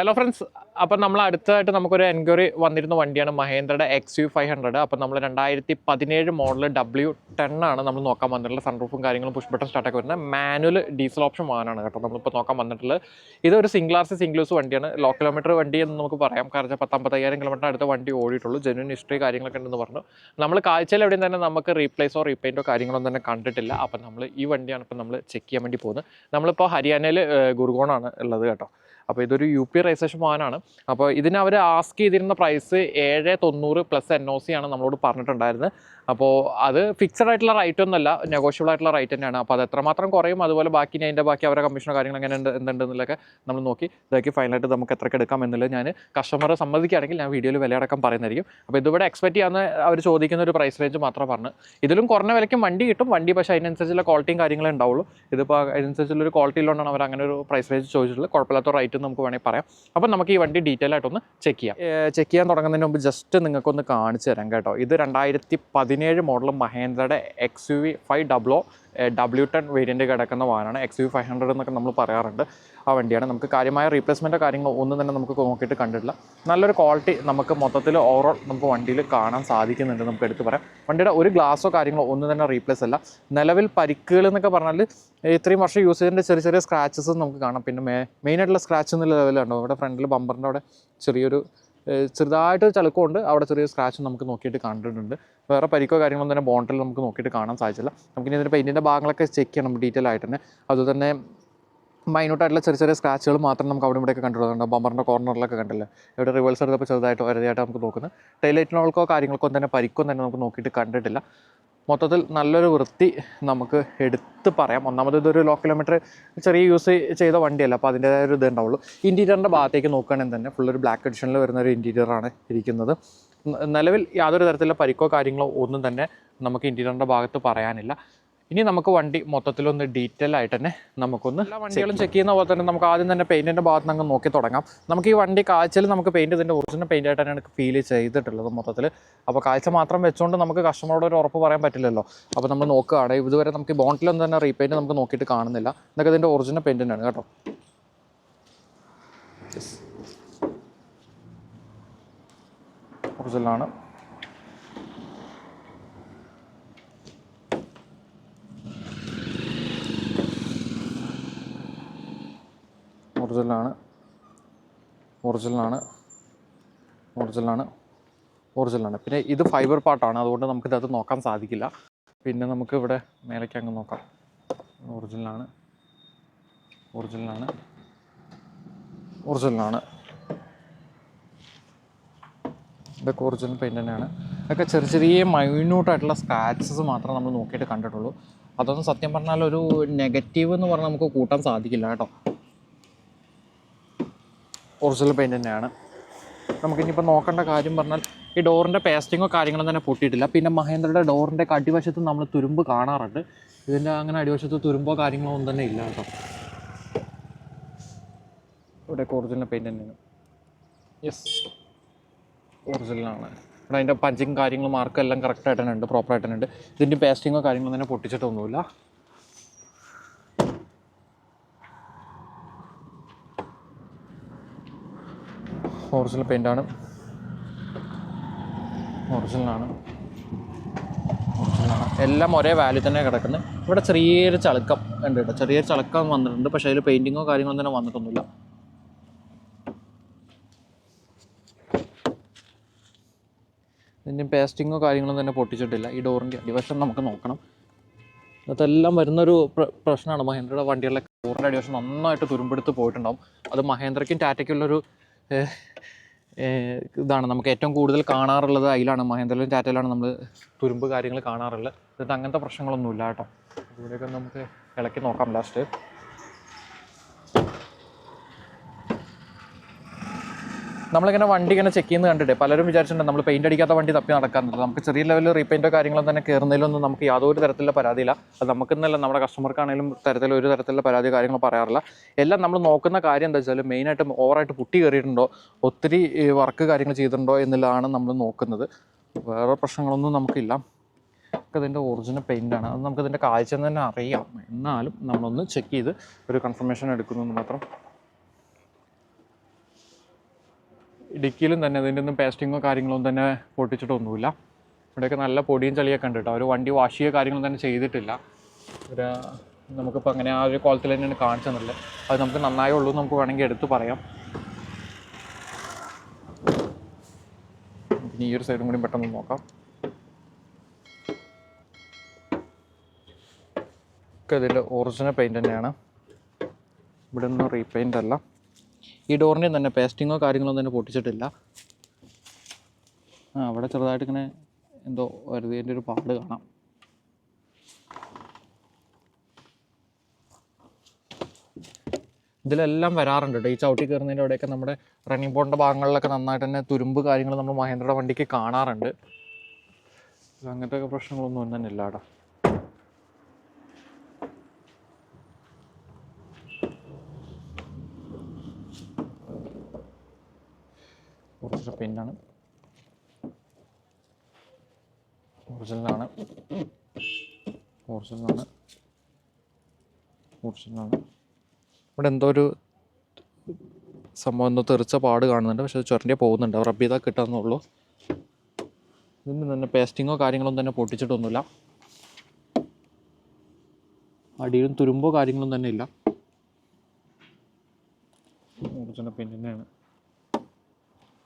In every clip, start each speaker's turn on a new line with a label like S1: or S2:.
S1: Hello friends അപ്പം നമ്മൾ അടുത്തതായിട്ട് നമുക്കൊരു എൻക്വയറി വന്നിരുന്ന വണ്ടിയാണ് മഹേന്ദ്രയുടെ എക്സ് യു ഫൈവ് ഹൺഡ്രഡ് അപ്പം നമ്മൾ രണ്ടായിരത്തി പതിനേഴ് മോഡൽ ഡബ്ല്യു ടെൻ ആണ് നമ്മൾ നോക്കാൻ വന്നിട്ടുള്ളത്. സൺറൂഫും കാര്യങ്ങളും പുഷ് ബട്ടൺ സ്റ്റാർട്ടൊക്കെ വരുന്നത്. മാനുവൽ ഡീസൽ ഓപ്ഷൻ വാഹനമാണ് കേട്ടോ. നമ്മളിപ്പോൾ നോക്കാൻ വന്നിട്ടുള്ളത്. ഇതൊരു സിംഗിൾ ആർസി സിംഗിൾ യൂസ് വണ്ടിയാണ്. ലോ കിലോമീറ്റർ വണ്ടി എന്ന് നമുക്ക് പറയാം. കാരണം പത്തമ്പത്തയ്യായിരം കിലോമീറ്റർ അടുത്ത വണ്ടി ഓടിയിട്ടുള്ളൂ. ജെന്യൂൻ ഹിസ്റ്ററി കാര്യങ്ങളൊക്കെ ഉണ്ടെന്ന് പറഞ്ഞു. നമ്മൾ കാഴ്ചയിൽ എവിടെയും തന്നെ നമുക്ക് റീപ്ലേസോ റീപെയിന്റോ കാര്യങ്ങളൊന്നും തന്നെ കണ്ടിട്ടില്ല. അപ്പം നമ്മൾ ഈ വണ്ടിയാണ് ഇപ്പം നമ്മൾ ചെക്ക് ചെയ്യാൻ വേണ്ടി പോകുന്നത്. നമ്മളിപ്പോൾ ഹരിയാനയിൽ ഗുർഗോണാണ് ഉള്ളത് കേട്ടോ. അപ്പോൾ ഇതൊരു യു പി രജിസ്ട്രേഷൻ വാഹനമാണ്. അപ്പോൾ ഇതിന് അവർ ആസ്ക് ചെയ്തിരുന്ന പ്രൈസ് ഏഴ് തൊണ്ണൂറ് പ്ലസ് എൻ ഒ സി ആണ് നമ്മളോട് പറഞ്ഞിട്ടുണ്ടായിരുന്നത്. അപ്പോൾ അത് ഫിക്സഡ് ആയിട്ടുള്ള റൈറ്റ് ഒന്നുമല്ല. നെഗോഷ്യബിൾ ആയിട്ടുള്ള റൈറ്റ് തന്നെയാണ്. അപ്പോൾ അത് എത്രമാത്രം കുറയും അതുപോലെ ബാക്കി അതിന്റെ ബാക്കി അവരുടെ കമ്മീഷനോ കാര്യങ്ങൾ എങ്ങനെ ഉണ്ട് എന്തുണ്ടെന്നുള്ളതൊക്കെ നമ്മൾ നോക്കി. ഇതാക്കി ഫൈനലായിട്ട് നമുക്ക് എത്രയ്ക്ക് എടുക്കാം എന്നുള്ളത് ഞാൻ കസ്റ്റമറെ സമ്മതിക്കുകയാണെങ്കിൽ ഞാൻ വീഡിയോയിൽ വിലയടക്കം പറയുന്നതായിരിക്കും. അപ്പോൾ ഇതിവിടെ എക്സ്പെക്ട് ചെയ്യാവുന്ന അവർ ചോദിക്കുന്ന ഒരു പ്രൈസ് റേഞ്ച് മാത്രം പറഞ്ഞു. ഇതിലും കുറഞ്ഞ വിലയ്ക്കും വണ്ടി കിട്ടും. വണ്ടി പക്ഷേ അതിനനുസരിച്ചുള്ള ക്വാളിറ്റിയും കാര്യങ്ങളും ഉണ്ടാവുള്ളൂ. ഇതിപ്പോൾ അതിനനുസരിച്ചുള്ള ഒരു ക്വാളിറ്റി ഉള്ളതുകൊണ്ടാണ് അവർ അങ്ങനെ ഒരു പ്രൈസ് റേഞ്ച് ചോദിച്ചിട്ടുള്ളത്. കുഴപ്പമില്ലാത്ത റൈറ്റ് നമുക്ക് വേണമെങ്കിൽ പറയാം. അപ്പോൾ നമുക്ക് ഈ വണ്ടി ഡീറ്റെയിൽ ആയിട്ടൊന്ന് ചെക്ക് ചെയ്യാം. ചെക്ക് ചെയ്യാൻ തുടങ്ങുന്നതിന് മുമ്പ് ജസ്റ്റ് നിങ്ങൾക്കൊന്ന് കാണിച്ചു തരാം കേട്ടോ. ഇത് രണ്ടായിരത്തി പതിനേഴ് model മഹേന്ദ്രയുടെ X U V five W W ten variant കിടക്കുന്ന വാഹനമാണ് എക്സ് യു ഫൈവ് ഹൺഡ്രഡ് എന്നൊക്കെ നമ്മൾ പറയാറുണ്ട് ആ വണ്ടിയാണ്. നമുക്ക് കാര്യമായ റീപ്ലേസ്മെന്റോ കാര്യങ്ങളോ ഒന്നും തന്നെ നമുക്ക് നോക്കിയിട്ട് കണ്ടിട്ടില്ല. നല്ലൊരു ക്വാളിറ്റി നമുക്ക് മൊത്തത്തിൽ ഓവറോൾ നമുക്ക് വണ്ടിയിൽ കാണാൻ സാധിക്കുന്നുണ്ട് നമുക്ക് എടുത്ത് പറയാം. വണ്ടിയുടെ ഒരു ഗ്ലാസോ കാര്യങ്ങളോ ഒന്നും തന്നെ റീപ്ലേസ് അല്ല. നിലവിൽ പരിക്കുകൾ എന്നൊക്കെ പറഞ്ഞാൽ ഇത്രയും വർഷം യൂസ് ചെയ്തതിന്റെ ചെറിയ ചെറിയ സ്ക്രാച്ചസ് നമുക്ക് കാണാം. പിന്നെ മേ മെയിനായിട്ടുള്ള സ്ക്രാച്ച് എന്നുള്ള ലെവലുണ്ടോ അവിടെ ഫ്രണ്ടിൽ ബമ്പറിന്റെ അവിടെ ചെറിയൊരു ചെറുതായിട്ട് ചളുക്കമുണ്ട്. അവിടെ ചെറിയ സ്ക്രാച്ച് നമുക്ക് നോക്കിയിട്ട് കണ്ടിട്ടുണ്ട്. വേറെ പരിക്കോ കാര്യങ്ങളൊന്നും തന്നെ ബോണ്ടിൽ നമുക്ക് നോക്കിയിട്ട് കാണാൻ സാധിച്ചില്ല. നമുക്കിനി ഇതിന്റെ പെയിന്റിന്റെ ഭാഗങ്ങളൊക്കെ ചെക്ക് ചെയ്യണം ഡീറ്റെയിൽ ആയിട്ട് തന്നെ. അതുതന്നെ മൈനൂട്ടായിട്ടുള്ള ചെറിയ ചെറിയ സ്ക്രാച്ചുകൾ മാത്രം നമുക്ക് അവിടെ ഇവിടെയൊക്കെ കണ്ടിട്ടുണ്ട് ബമ്പറിന്റെ കോർണറിലൊക്കെ കണ്ടില്ല? ഇവിടെ റിവേഴ്സ് എടുത്തപ്പോൾ ചെറുതായിട്ട് വരതായിട്ട് നമുക്ക് നോക്കുന്നത്. ടൈലൈറ്റിനോൾക്കോ കാര്യങ്ങൾക്കോ തന്നെ പരിക്കോ തന്നെ നമുക്ക് നോക്കിയിട്ട് കണ്ടിട്ടില്ല. മൊത്തത്തിൽ നല്ലൊരു വൃത്തി നമുക്ക് എടുത്ത് പറയാം. ഒന്നാമത് ഇതൊരു ലോ കിലോമീറ്റർ ചെറിയ യൂസ് ചെയ്ത വണ്ടിയല്ല അപ്പോൾ അതിന്റെതായ ഒരു ഇത് ഉണ്ടാവുള്ളൂ ഇന്റീരിയറിന്റെ ഭാഗത്തേക്ക് നോക്കുകയാണെങ്കിൽ തന്നെ ഫുള്ളൊരു ബ്ലാക്ക് എഡിഷനിൽ വരുന്ന ഒരു ഇന്റീരിയറാണ് ഇരിക്കുന്നത്. നിലവിൽ യാതൊരു തരത്തിലുള്ള പരിക്കോ കാര്യങ്ങളോ ഒന്നും തന്നെ നമുക്ക് ഇന്റീരിയറിന്റെ ഭാഗത്ത് പറയാനില്ല. ഇനി നമുക്ക് വണ്ടി മൊത്തത്തിലൊന്ന് ഡീറ്റെയിൽ ആയിട്ട് തന്നെ നമുക്കൊന്ന് വണ്ടികളും ചെക്ക് ചെയ്യുന്ന പോലെ തന്നെ നമുക്ക് ആദ്യം തന്നെ പെയിന്റിന്റെ ഭാഗത്ത് നിന്ന് നോക്കി തുടങ്ങാം. നമുക്ക് ഈ വണ്ടി കാഴ്ചയിൽ നമുക്ക് പെയിന്റ് ഇതിന്റെ ഒറിജിനൽ പെയിന്റ് ആയിട്ട് തന്നെയാണ് ഫീൽ ചെയ്തിട്ടുള്ളത് മൊത്തത്തിൽ അപ്പോൾ കാഴ്ച മാത്രം വെച്ചുകൊണ്ട് നമുക്ക് കസ്റ്റമറോട് ഒരു ഉറപ്പ് പറയാൻ പറ്റില്ലല്ലോ. അപ്പോൾ നമ്മൾ നോക്കുകയാണ്. ഇതുവരെ നമുക്ക് ബോണ്ടിലൊന്നും തന്നെ റീപെയിന്റ് നമുക്ക് നോക്കിയിട്ട് കാണുന്നില്ല. എന്നൊക്കെ ഇതിന്റെ ഒറിജിനൽ പെയിന്റ് തന്നെയാണ് കേട്ടോ. ഒറിജിനലാണ് ഒറിജിനലാണ്. ഒറിജിനലാണ്. ഒറിജിനലാണ്. ഒറിജിനലാണ്. പിന്നെ ഇത് ഫൈബർ പാർട്ടാണ്. അതുകൊണ്ട് നമുക്ക് ഇതിനകത്ത് നോക്കാൻ സാധിക്കില്ല. പിന്നെ നമുക്ക് ഇവിടെ മേലേക്ക് അങ്ങ് നോക്കാം. ഒറിജിനലാണ്. ഒറിജിനലാണ്. ഒറിജിനലാണ്. ഇതൊക്കെ ഒറിജിനൽ പെയിന്റ് തന്നെയാണ്. ഇതൊക്കെ ചെറിയ ചെറിയ മൈന്യൂട്ടായിട്ടുള്ള സ്ക്രാച്ചസ് മാത്രമേ നമ്മൾ നോക്കിയിട്ട് കണ്ടിട്ടുള്ളൂ. അതൊന്നും സത്യം പറഞ്ഞാൽ ഒരു നെഗറ്റീവ് എന്ന് പറഞ്ഞാൽ നമുക്ക് കൂട്ടാൻ സാധിക്കില്ല കേട്ടോ. ഒറിജിനൽ പെയിന്റ് തന്നെയാണ്. നമുക്കിനിയിപ്പോൾ നോക്കേണ്ട കാര്യം പറഞ്ഞാൽ ഈ ഡോറിന്റെ പേസ്റ്റിങ്ങോ കാര്യങ്ങളോ തന്നെ പൊട്ടിയിട്ടില്ല. പിന്നെ മഹേന്ദ്രയുടെ ഡോറിന്റെ അടിവശത്ത് നമ്മൾ തുരുമ്പ് കാണാറുണ്ട്. ഇതിന്റെ അങ്ങനെ അടിവശത്ത് തുരുമ്പോ കാര്യങ്ങളോ ഒന്നും തന്നെ ഇല്ല കേട്ടോ. ഇവിടെ ഒറിജിനൽ പെയിന്റ് തന്നെയാണ്. യെസ് ഒറിജിനലാണ് ഇവിടെ അതിന്റെ പഞ്ചിങ് കാര്യങ്ങളും മാർക്കും എല്ലാം കറക്റ്റായിട്ട് തന്നെ ഉണ്ട് പ്രോപ്പറായിട്ട് തന്നെ ഉണ്ട്. ഇതിന്റെ പേസ്റ്റിങ്ങോ കാര്യങ്ങളോ തന്നെ പൊട്ടിച്ചിട്ടൊന്നുമില്ല. ഒറിജിനൽ പെയിന്റാണ് ഒറിജിനലാണ് ഒറിജിനലാണ് എല്ലാം ഒരേ വാല്യൂ തന്നെ കിടക്കുന്നത് ഇവിടെ ചെറിയൊരു ചളുക്കം ഉണ്ട് കേട്ടോ. ചെറിയൊരു ചളുക്കം വന്നിട്ടുണ്ട്. പക്ഷേ അതിൽ പെയിന്റിങ്ങോ കാര്യങ്ങളോ തന്നെ വന്നിട്ടൊന്നുമില്ല. ഇതിന്റെ പേസ്റ്റിങ്ങോ കാര്യങ്ങളോ തന്നെ പൊട്ടിച്ചിട്ടില്ല. ഈ ഡോറിന്റെ അടിവശം നമുക്ക് നോക്കണം. അതെല്ലാം വരുന്നൊരു പ്ര- പ്രശ്നമാണ് മഹേന്ദ്രയുടെ വണ്ടികളിലെ ഡോറിന്റെ അടിവശം നന്നായിട്ട് തുരുമ്പെടുത്ത് പോയിട്ടുണ്ടാവും. അത് മഹേന്ദ്രയ്ക്കും ടാറ്റയ്ക്കുള്ളൊരു ഇതാണ് നമുക്ക് ഏറ്റവും കൂടുതൽ കാണാറുള്ളത് അതിലാണ് മഹേന്ദ്രയിലും ടാറ്റയിലാണ് നമ്മൾ തുരുമ്പ് കാര്യങ്ങൾ കാണാറുള്ളത്. ഇത് അങ്ങനത്തെ പ്രശ്നങ്ങളൊന്നുമില്ല കേട്ടോ. ഇവിടെയൊക്കെ നമുക്ക് ഇളക്കി നോക്കാം ലാസ്റ്റ് നമ്മളിങ്ങനെ വണ്ടി ഇങ്ങനെ ചെക്ക് ചെയ്യുന്നത് കണ്ടിട്ട് പലരും വിചാരിച്ചിട്ടുണ്ട് നമ്മൾ പെയിന്റ് അടിക്കാത്ത വണ്ടി തപ്പി നടക്കാറുണ്ട്. നമുക്ക് ചെറിയ ലെവലിൽ റീപെയിന്റോ കാര്യങ്ങളോ തന്നെ കയറുന്നതിലൊന്നും നമുക്ക് യാതൊരു തരത്തിലുള്ള പരാതിയില്ല. അത് നമുക്കെന്നല്ല നമ്മുടെ കസ്റ്റമർക്കാണെങ്കിലും തരത്തിൽ ഒരു തരത്തിലുള്ള പരാതി കാര്യങ്ങൾ പറയാറില്ല. എല്ലാം നമ്മൾ നോക്കുന്ന കാര്യം എന്താ വെച്ചാൽ മെയിനായിട്ട് ഓവറായിട്ട് പുട്ടി കയറിയിട്ടുണ്ടോ ഒത്തിരി വർക്ക് കാര്യങ്ങൾ ചെയ്തിട്ടുണ്ടോ എന്നുള്ളതാണ് നമ്മൾ നോക്കുന്നത്. വേറെ പ്രശ്നങ്ങളൊന്നും നമുക്കില്ല. നമുക്കതിന്റെ ഒറിജിനൽ പെയിന്റാണ് അത് നമുക്കതിന്റെ കാഴ്ച തന്നെ അറിയാം. എന്നാലും നമ്മളൊന്ന് ചെക്ക് ചെയ്ത് ഒരു കൺഫർമേഷൻ എടുക്കുന്നു മാത്രം. ഡിക്കിയിലും തന്നെ അതിന്റെ ഒന്നും പേസ്റ്റിങ്ങോ കാര്യങ്ങളോ തന്നെ പൊട്ടിച്ചിട്ടൊന്നുമില്ല. ഇവിടെയൊക്കെ നല്ല പൊടിയും ചളിയൊക്കെ ഉണ്ട് കേട്ടോ. അവർ വണ്ടി വാഷ് ചെയ്യുക കാര്യങ്ങളും തന്നെ ചെയ്തിട്ടില്ല. ഒരു നമുക്കിപ്പോൾ അങ്ങനെ ആ ഒരു കോലത്തിൽ തന്നെയാണ് കാണിച്ചു തന്നില്ല അത് നമുക്ക് നന്നായേ ഉള്ളൂ നമുക്ക് വേണമെങ്കിൽ എടുത്ത് പറയാം. ഈ ഒരു സൈഡും കൂടി പെട്ടെന്ന് നോക്കാം. ഇതിന്റെ ഒറിജിനൽ പെയിന്റ് തന്നെയാണ്. ഇവിടെ ഒന്നും റീപെയിന്റ് അല്ല. ഈ ഡോറിന്റെയും തന്നെ പേസ്റ്റിങ്ങോ കാര്യങ്ങളോ തന്നെ പൊട്ടിച്ചിട്ടില്ല. ആ അവിടെ ചെറുതായിട്ട് ഇങ്ങനെ എന്തോ വരുതിന്റെ ഒരു പാട് കാണാം. ഇതിലെല്ലാം വരാറുണ്ട് കേട്ടോ. ഈ ചവിട്ടി കയറുന്നതിന്റെ അവിടെയൊക്കെ നമ്മുടെ റണ്ണിങ് ബോണിന്റെ ഭാഗങ്ങളിലൊക്കെ നന്നായിട്ട് തന്നെ തുരുമ്പ് കാര്യങ്ങൾ നമ്മൾ മഹേന്ദ്രയുടെ വണ്ടിക്ക് കാണാറുണ്ട്. അങ്ങനത്തെ പ്രശ്നങ്ങളൊന്നും തന്നെ ഇല്ല കേട്ടോ. ഒറിജിനലാണ്. ഒറിജിനലാണ്. ഒറിജിനലാണ്. ഇവിടെ എന്തോ ഒരു സംഭവം എന്തോ തെറിച്ച പാട് കാണുന്നുണ്ട്. പക്ഷെ ചുരണ്ടിയെ പോകുന്നുണ്ട്. റബ്ബ് ചെയ്താൽ കിട്ടാന്നുള്ളൂ. ഇതിന് തന്നെ പേസ്റ്റിങ്ങോ കാര്യങ്ങളൊന്നും തന്നെ പൊട്ടിച്ചിട്ടൊന്നുമില്ല. അടിയിലും തുരുമ്പോ കാര്യങ്ങളൊന്നും തന്നെ ഇല്ല. ഒറിജിനൽ തന്നെയാണ്.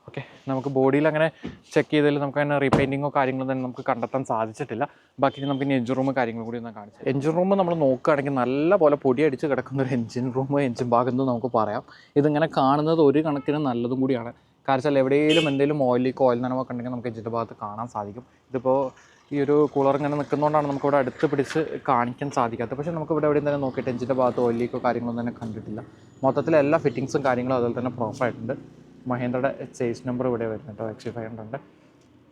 S1: ഓക്കെ നമുക്ക് ബോഡിയിൽ അങ്ങനെ ചെക്ക് ചെയ്തതിൽ നമുക്ക് അങ്ങനെ റീപെയിന്റിങ്ങോ കാര്യങ്ങളോ തന്നെ നമുക്ക് കണ്ടെത്താൻ സാധിച്ചിട്ടില്ല. ബാക്കി നമുക്ക് ഇനി എഞ്ചിൻ റൂം കാര്യങ്ങൾ കൂടി ഒന്ന് കാണിച്ചു എഞ്ചിൻ റൂം നമ്മൾ നോക്കുകയാണെങ്കിൽ നല്ല പോലെ പൊടി അടിച്ച് കിടക്കുന്ന ഒരു എഞ്ചിൻ റൂം എഞ്ചിൻ ഭാഗം നമുക്ക് പറയാം. ഇതിങ്ങനെ കാണുന്നത് ഒരു കണക്കിന് നല്ലതും കൂടിയാണ്. കാരണം വെച്ചാൽ എവിടെയെങ്കിലും എന്തെങ്കിലും ഓയിൽ നനവൊക്കെ ഉണ്ടെങ്കിൽ നമുക്ക് എഞ്ചിന്റെ ഭാഗത്ത് കാണാൻ സാധിക്കും. ഇതിപ്പോൾ ഈ ഒരു കൂളർ ഇങ്ങനെ നിൽക്കുന്നതുകൊണ്ടാണ് നമുക്ക് ഇവിടെ അടുത്ത് പിടിച്ച് കാണിക്കാൻ സാധിക്കാത്തത്. പക്ഷേ നമുക്ക് ഇവിടെ എവിടെയും തന്നെ നോക്കിയിട്ട് എഞ്ചിന്റെ ഭാഗത്ത് ഓയിലേക്കോ കാര്യങ്ങളൊന്നും തന്നെ കണ്ടിട്ടില്ല. മൊത്തത്തിൽ എല്ലാ ഫിറ്റിങ്സും കാര്യങ്ങളും അതുപോലെ തന്നെ പ്രോപ്പറായിട്ടുണ്ട് മഹേന്ദ്രയുടെ ചേസ് നമ്പർ ഇവിടെ വരുന്നുണ്ട് എക്സി ഫൈവ് ഹൺഡ്രഡ്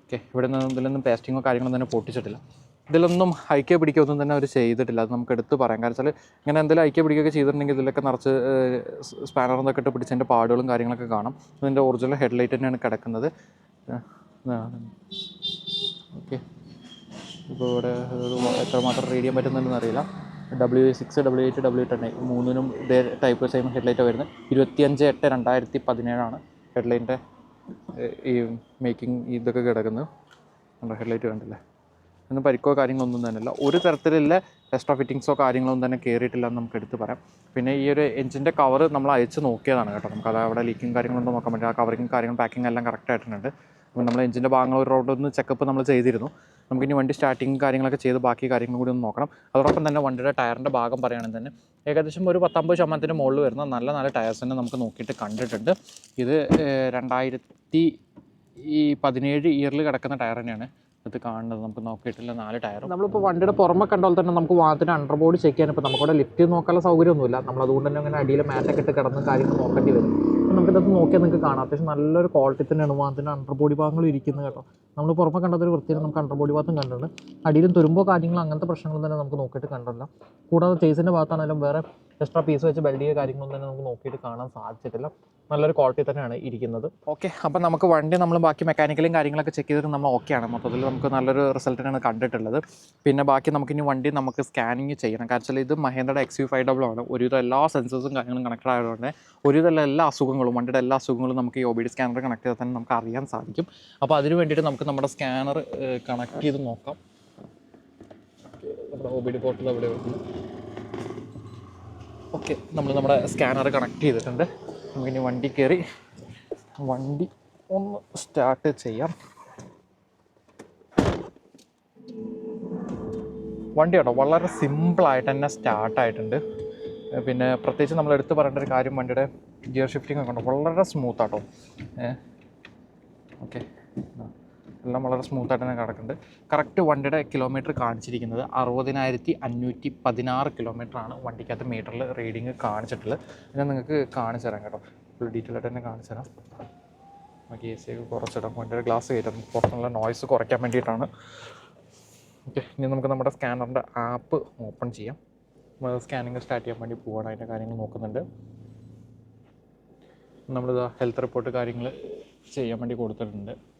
S1: ഓക്കെ ഇവിടെ നിന്ന് ഇതിലൊന്നും പേസ്റ്റിങ്ങോ കാര്യങ്ങളോ തന്നെ പൊട്ടിച്ചിട്ടില്ല. ഇതിലൊന്നും ഐക്യ പിടിക്കുകയൊന്നും തന്നെ അവർ ചെയ്തിട്ടില്ല. അത് നമുക്ക് എടുത്ത് പറയാം. കാരണം വെച്ചാൽ ഇങ്ങനെ എന്തെങ്കിലും ഐക്യ പിടിക്കുകയൊക്കെ ചെയ്തിട്ടുണ്ടെങ്കിൽ ഇതിലൊക്കെ നിറച്ച് സ്പാനർ ഇട്ട് പിടിച്ചതിന്റെ പാടുകളും കാര്യങ്ങളൊക്കെ കാണും. ഇതിന്റെ ഒറിജിനൽ ഹെഡ്ലൈറ്റ് തന്നെയാണ് കിടക്കുന്നത്. ഓക്കെ ഇപ്പോൾ ഇവിടെ എത്രമാത്രം റീഡ് ചെയ്യാൻ പറ്റുന്നുണ്ടെന്ന് അറിയില്ല. W six W eight W ten മൂന്നിനും ഇതേ ടൈപ്പ് സെയിം ഹെഡ്ലൈറ്റ് വരുന്നത്. ഇരുപത്തിയഞ്ച് എട്ട് രണ്ടായിരത്തി പതിനേഴാണ്. ഹെഡ്ലൈറ്റിന്റെ ഈ മേക്കിംഗ് ഇതൊക്കെ കിടക്കുന്നു. നമ്മുടെ ഹെഡ്ലൈറ്റ് കണ്ടില്ലേ? ഒന്നും പരിക്കോ കാര്യങ്ങളൊന്നും തന്നെ ഇല്ല ഒരു തരത്തിലുള്ള എക്സ്ട്രാ ഫിറ്റിങ്സോ കാര്യങ്ങളൊന്നും തന്നെ കയറിയിട്ടില്ല എന്ന് നമുക്ക് എടുത്ത് പറയാം. പിന്നെ ഈ ഒരു എഞ്ചിന്റെ കവർ നമ്മൾ അയച്ച് നോക്കിയതാണ് കേട്ടോ. നമുക്ക് അത് അവിടെ ലീക്കിങ് കാര്യങ്ങളൊന്നും നോക്കാൻ പറ്റില്ല. ആ കവറിങ് കാര്യങ്ങൾ പാക്കിംഗ് എല്ലാം കറക്റ്റ് ആയിട്ടുണ്ട്. അപ്പോൾ നമ്മൾ എഞ്ചിന്റെ ഭാഗങ്ങൾ ഒരു റോഡ് ഒന്ന് ചെക്കപ്പ് നമ്മൾ ചെയ്തിരുന്നു. നമുക്ക് ഇനി വണ്ടി സ്റ്റാർട്ടിങ് കാര്യങ്ങളൊക്കെ ചെയ്ത് ബാക്കി കാര്യങ്ങൾ കൂടി ഒന്ന് നോക്കണം. അതോടൊപ്പം തന്നെ വണ്ടിയുടെ ടയറിന്റെ ഭാഗം പറയുകയാണെങ്കിൽ തന്നെ ഏകദേശം ഒരു പത്തമ്പത് ശതമാനത്തിന്റെ മുകളിൽ വരുന്ന നല്ല നല്ല ടയർസ് തന്നെ നമുക്ക് നോക്കിയിട്ട് കണ്ടിട്ടുണ്ട്. ഇത് രണ്ടായിരത്തി ഈ പതിനേഴ് ഇയറിൽ കിടക്കുന്ന ടയർ തന്നെയാണ്. ഇത് കാണുന്നത് നമുക്ക് നോക്കിയിട്ടില്ല. നാല് ടയർ നമ്മളിപ്പോൾ വണ്ടിയുടെ പുറമെ കണ്ടാൽ തന്നെ നമുക്ക് വാഹനത്തിന്റെ അണ്ടർ ബോർഡ് ചെക്ക് ചെയ്യാൻ ഇപ്പോൾ നമുക്കിവിടെ ലിഫ്റ്റ് നോക്കാനുള്ള സൗകര്യമൊന്നുമില്ല. നമ്മൾ അതുകൊണ്ട് തന്നെ അങ്ങനെ അടിയിൽ മാറ്റൊക്കെ ഇട്ട് കിടന്ന് കാര്യങ്ങൾ നോക്കേണ്ടി വരും. അപ്പോൾ നമുക്കിത് നോക്കിയാൽ നിങ്ങൾക്ക് കാണാം. അത്യാവശ്യം നല്ലൊരു ക്വാളിറ്റി തന്നെയാണ് വാഹനത്തിന്റെ അണ്ടർ ബോഡി ഭാഗങ്ങൾ ഇരിക്കുന്നത് കേട്ടോ. നമ്മൾ പുറമെ കണ്ടതൊരു വൃത്തിയിൽ നമുക്ക് അണ്ടർ ബോഡി ഭാഗത്തും കണ്ടിട്ടുണ്ട്. അടിയിലും തുരുമ്പോ കാര്യങ്ങളോ അങ്ങനത്തെ പ്രശ്നങ്ങളും തന്നെ നമുക്ക് നോക്കിയിട്ട് കണ്ടില്ല കൂടാതെ ചേസിന്റെ ഭാഗത്താണെങ്കിലും വേറെ എക്സ്ട്രാ പീസ് വെച്ച് ബെൽഡ് ചെയ്യുക കാര്യങ്ങളൊന്നും തന്നെ നമുക്ക് നോക്കിയിട്ട് കാണാൻ സാധിച്ചിട്ടില്ല. നല്ലൊരു ക്വാളിറ്റി തന്നെയാണ് ഇരിക്കുന്നത്. ഓക്കെ അപ്പം നമുക്ക് വണ്ടി നമ്മൾ ബാക്കി മെക്കാനിക്കലും കാര്യങ്ങളൊക്കെ ചെക്ക് ചെയ്തിട്ട് നമ്മൾ ഓക്കെ ആണ്. മൊത്തത്തിൽ നമുക്ക് നല്ലൊരു റിസൾട്ട് ആണ് കണ്ടിട്ടുള്ളത്. പിന്നെ ബാക്കി നമുക്ക് ഇനി വണ്ടി നമുക്ക് സ്കാനിങ് ചെയ്യണം. കാരണം വെച്ചാൽ ഇത് മഹേന്ദ്രയുടെ എക്സ് യു ഫൈവ് ഡബിൾ ആണ്. ഒരുവിധം എല്ലാ സെൻസേഴ്സും കാര്യങ്ങളും കണക്ട് ആയതുകൊണ്ട് ഒരുവിധം എല്ലാ അസുഖങ്ങളും വണ്ടിയുടെ എല്ലാ അസുഖങ്ങളും നമുക്ക് ഈ O B D scanner connect ചെയ്താൽ തന്നെ നമുക്ക് അറിയാൻ സാധിക്കും. അപ്പോൾ അതിന് വേണ്ടിയിട്ട് നമുക്ക് നമ്മുടെ സ്കാനർ കണക്ട് ചെയ്ത് നോക്കാം. നമ്മുടെ ഒ ബി ഡി പോർട്ടൽ അവിടെ ഓക്കെ നമ്മൾ നമ്മുടെ സ്കാനർ കണക്ട് ചെയ്തിട്ടുണ്ട്. നമുക്കിനി വണ്ടി കയറി വണ്ടി ഒന്ന് സ്റ്റാർട്ട് ചെയ്യാം. വണ്ടി കേട്ടോ വളരെ സിമ്പിളായിട്ട് തന്നെ സ്റ്റാർട്ടായിട്ടുണ്ട് പിന്നെ പ്രത്യേകിച്ച് നമ്മൾ എടുത്തു പറയേണ്ട ഒരു കാര്യം വണ്ടിയുടെ ഗിയർ ഷിഫ്റ്റിംഗ് ഒക്കെ ഉണ്ടോ? വളരെ സ്മൂത്താട്ടോ ഏഹ് ഓക്കെ. എല്ലാം വളരെ സ്മൂത്തായിട്ട് തന്നെ കിടക്കുന്നുണ്ട്. കറക്റ്റ് വണ്ടിയുടെ കിലോമീറ്റർ കാണിച്ചിരിക്കുന്നത് അറുപതിനായിരത്തി അഞ്ഞൂറ്റി പതിനാറ് കിലോമീറ്ററാണ് വണ്ടിക്കകത്ത് മീറ്ററിൽ റീഡിങ് കാണിച്ചിട്ടുള്ളത്. ഞാൻ നിങ്ങൾക്ക് കാണിച്ചു തരാം കേട്ടോ. ഫുൾ ഡീറ്റെയിൽ ആയിട്ട് തന്നെ കാണിച്ചു തരാം. നമുക്ക് എ സി ഒക്കെ കുറച്ചിടാം. വണ്ടിയുടെ ഗ്ലാസ് കയറ്റാം. പുറത്തുനിന്നുള്ള നോയ്സ് കുറയ്ക്കാൻ വേണ്ടിയിട്ടാണ്. ഓക്കെ ഇനി നമുക്ക് നമ്മുടെ സ്കാനറിന്റെ ആപ്പ് ഓപ്പൺ ചെയ്യാം. നമ്മൾ സ്കാനിങ് സ്റ്റാർട്ട് ചെയ്യാൻ വേണ്ടി പോവാണ്. അതിന്റെ കാര്യങ്ങൾ നോക്കുന്നുണ്ട്. നമ്മളിത് ഹെൽത്ത് റിപ്പോർട്ട് കാര്യങ്ങൾ ചെയ്യാൻ വേണ്ടി കൊടുത്തിട്ടുണ്ട്.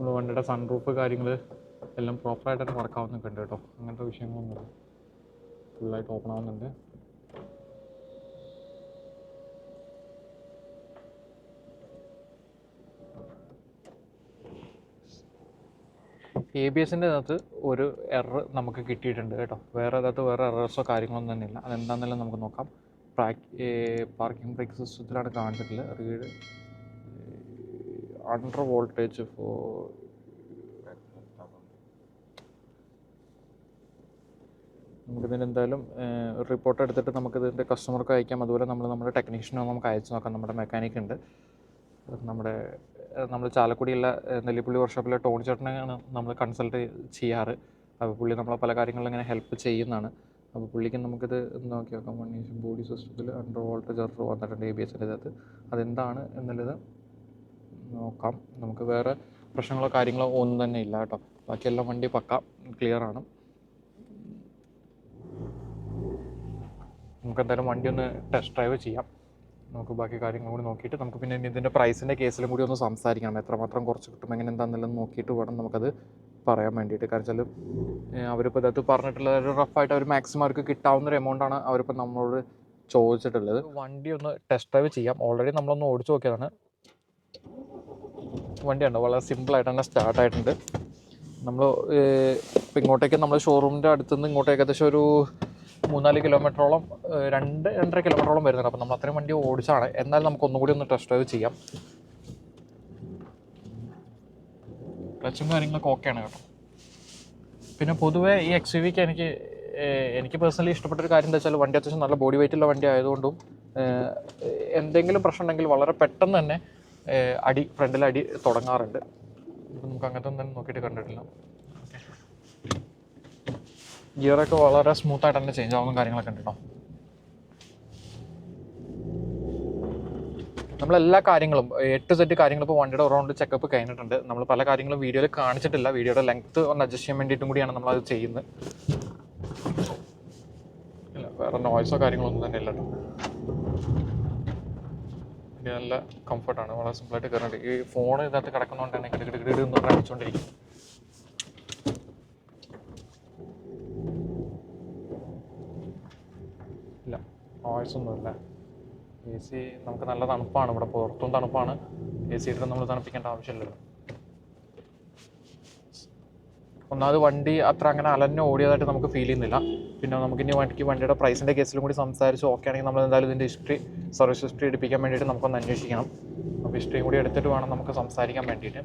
S1: നമ്മൾ വണ്ടിയുടെ സൺറൂഫ് കാര്യങ്ങൾ എല്ലാം പ്രോപ്പറായിട്ട് തന്നെ വർക്കാവുന്നൊക്കെ ഉണ്ട് കേട്ടോ. അങ്ങനത്തെ വിഷയങ്ങളൊന്നുമില്ല ഫുള്ളായിട്ട് ഓപ്പൺ ആവുന്നുണ്ട്. എ ബി എസിന്റെ അകത്ത് ഒരു എറർ നമുക്ക് കിട്ടിയിട്ടുണ്ട് കേട്ടോ. വേറെ അകത്ത് വേറെ എറേഴ്സോ കാര്യങ്ങളൊന്നും തന്നെ ഇല്ല. അതെന്താണെന്നെല്ലാം നമുക്ക് നോക്കാം. പാർക്കിംഗ് ബ്രേക്ക് സിസ്റ്റത്തിലാണ് കാണിച്ചിട്ടുള്ളത്. റീഡ് അണ്ടർ വോൾട്ടേജ് ഫോർ നമുക്കിതിന് എന്തായാലും റിപ്പോർട്ട് എടുത്തിട്ട് നമുക്കിതിന്റെ കസ്റ്റമർക്ക് അയക്കാം. അതുപോലെ നമ്മൾ നമ്മുടെ ടെക്നീഷ്യനോ നമുക്ക് അയച്ചു നോക്കാം. നമ്മുടെ മെക്കാനിക് ഉണ്ട്. നമ്മുടെ നമ്മൾ ചാലക്കുടിയുള്ള നെല്ലിപ്പുള്ളി വർക്ക്ഷോപ്പിലെ ടോണി ചേട്ടനെയാണ് നമ്മൾ കൺസൾട്ട് ചെയ്യാറ്. അപ്പോൾ പുള്ളി നമ്മളെ പല കാര്യങ്ങളിലും ഇങ്ങനെ ഹെൽപ്പ് ചെയ്യുന്നതാണ്. അപ്പോൾ പുള്ളിക്ക് നമുക്കിത് നോക്കി നോക്കാം മണ്ണീസ് ബോഡി സിസ്റ്റത്തിൽ അണ്ടർ വോൾട്ടേജ് എറർ വന്നിട്ടുണ്ട് എ ബി എസിന്റെ അകത്ത് അതെന്താണ് എന്നുള്ളത് നോക്കാം. നമുക്ക് വേറെ പ്രശ്നങ്ങളോ കാര്യങ്ങളോ ഒന്നും തന്നെ ഇല്ല കേട്ടോ. ബാക്കിയെല്ലാം വണ്ടി പക്ക ക്ലിയർ ആണ്. നമുക്ക് എന്തായാലും വണ്ടി ഒന്ന് ടെസ്റ്റ് ഡ്രൈവ് ചെയ്യാം. നമുക്ക് ബാക്കി കാര്യങ്ങൾ കൂടി നോക്കിയിട്ട് നമുക്ക് പിന്നെ ഇതിന്റെ പ്രൈസിന്റെ കേസിലും കൂടി ഒന്ന് സംസാരിക്കണം. എത്രമാത്രം കുറച്ച് കിട്ടും എങ്ങനെ എന്താണെന്നെല്ലാം നോക്കിയിട്ട് വേണം നമുക്കത് പറയാൻ വേണ്ടിയിട്ട്. കാരണം വെച്ചാൽ അവരിപ്പോൾ ഇതിനകത്ത് പറഞ്ഞിട്ടുള്ള ഒരു റഫായിട്ട് അവർ മാക്സിമം അവർക്ക് കിട്ടാവുന്ന ഒരു എമൗണ്ടാണ് അവരിപ്പോൾ നമ്മളോട് ചോദിച്ചിട്ടുള്ളത്. വണ്ടി ഒന്ന് ടെസ്റ്റ് ഡ്രൈവ് ചെയ്യാം. ഓൾറെഡി നമ്മളൊന്ന് ഓടിച്ചു നോക്കിയതാണ്. വണ്ടിയുണ്ട്. വളരെ സിമ്പിളായിട്ട് തന്നെ സ്റ്റാർട്ട് ആയിട്ടുണ്ട്. നമ്മൾ ഇപ്പം ഇങ്ങോട്ടേക്ക് നമ്മൾ ഷോറൂമിന്റെ അടുത്തുനിന്ന് ഇങ്ങോട്ടേക്ക് ഏകദേശം ഒരു മൂന്നാൽ കിലോമീറ്ററോളം രണ്ട് രണ്ടര കിലോമീറ്ററോളം വരുന്നുണ്ട്. അപ്പോൾ നമ്മൾ അത്രയും വണ്ടി ഓടിച്ചാണ്. എന്നാൽ നമുക്ക് ഒന്നുകൂടി ഒന്ന് ടെസ്റ്റ് ഡ്രൈവ് ചെയ്യാം. ക്ലച്ചും കാര്യങ്ങളൊക്കെ ഓക്കെയാണ് കേട്ടോ. പിന്നെ പൊതുവേ ഈ എക്സ് വിക്ക് എനിക്ക് എനിക്ക് പേഴ്സണലി ഇഷ്ടപ്പെട്ട ഒരു കാര്യം എന്താ വെച്ചാൽ വണ്ടി അത്യാവശ്യം നല്ല ബോഡി വെയിറ്റ് ഉള്ള വണ്ടി ആയതുകൊണ്ടും എന്തെങ്കിലും പ്രശ്നം ഉണ്ടെങ്കിൽ വളരെ പെട്ടെന്ന് തന്നെ അടി ഫ്രണ്ടിൽ അടി തുടങ്ങാറുണ്ട്. നമുക്ക് അങ്ങനത്തെ ഒന്നും നോക്കിയിട്ട് കണ്ടിട്ടില്ല. ഗിയറൊക്കെ വളരെ സ്മൂത്ത് ആയിട്ട് തന്നെ ചേഞ്ച് ആവുന്ന കാര്യങ്ങളൊക്കെ ഉണ്ട് കേട്ടോ നമ്മളെല്ലാ കാര്യങ്ങളും എട്ട് സെറ്റ് കാര്യങ്ങൾ ഇപ്പോൾ വണ്ടിയുടെ റൗണ്ട് ചെക്കപ്പ് കഴിഞ്ഞിട്ടുണ്ട്. നമ്മൾ പല കാര്യങ്ങളും വീഡിയോയിൽ കാണിച്ചിട്ടില്ല. വീഡിയോയുടെ ലെങ്ത് ഒന്ന് അഡ്ജസ്റ്റ് ചെയ്യാൻ വേണ്ടിയിട്ടും കൂടിയാണ് നമ്മളത് ചെയ്യുന്നത്. ഇല്ല വേറെ നോയ്സോ കാര്യങ്ങളോ ഒന്നും തന്നെ ഇല്ല കേട്ടോ ഇത് നല്ല കംഫർട്ടാണ് വളരെ സിമ്പിളായിട്ട് കയറുന്നുണ്ട് ഈ ഫോൺ ഇതിനകത്ത് കിടക്കുന്നതുകൊണ്ടാണ് ഇങ്ങനെ ഇടി കിട എന്ന് പറഞ്ഞാൽ അടിച്ചുകൊണ്ടിരിക്കും ഇല്ല നോയ്സ് ഒന്നുമില്ല എ സി നമുക്ക് നല്ല തണുപ്പാണ് ഇവിടെ. പുറത്തും തണുപ്പാണ്. എ സി ഇട്ട് നമ്മൾ തണുപ്പിക്കേണ്ട ആവശ്യമില്ലല്ലോ. ഒന്നാമത് വണ്ടി അത്ര അങ്ങനെ അലഞ്ഞ് ഓടിയതായിട്ട് നമുക്ക് ഫീൽ ചെയ്യുന്നില്ല. പിന്നെ നമുക്ക് ഇനി വണ്ടിക്ക് വണ്ടിയുടെ പ്രൈസിന്റെ കേസിലും കൂടി സംസാരിച്ച് ഓക്കെ ആണെങ്കിൽ നമ്മൾ എന്തായാലും ഇതിന്റെ ഹിസ്റ്ററി സർവീസ് ഹിസ്റ്ററി എടുപ്പിക്കാൻ വേണ്ടിയിട്ട് നമുക്കൊന്ന് അന്വേഷിക്കണം. അപ്പോൾ ഹിസ്റ്ററിയും കൂടി എടുത്തിട്ട് വേണം നമുക്ക് സംസാരിക്കാൻ വേണ്ടിയിട്ട്.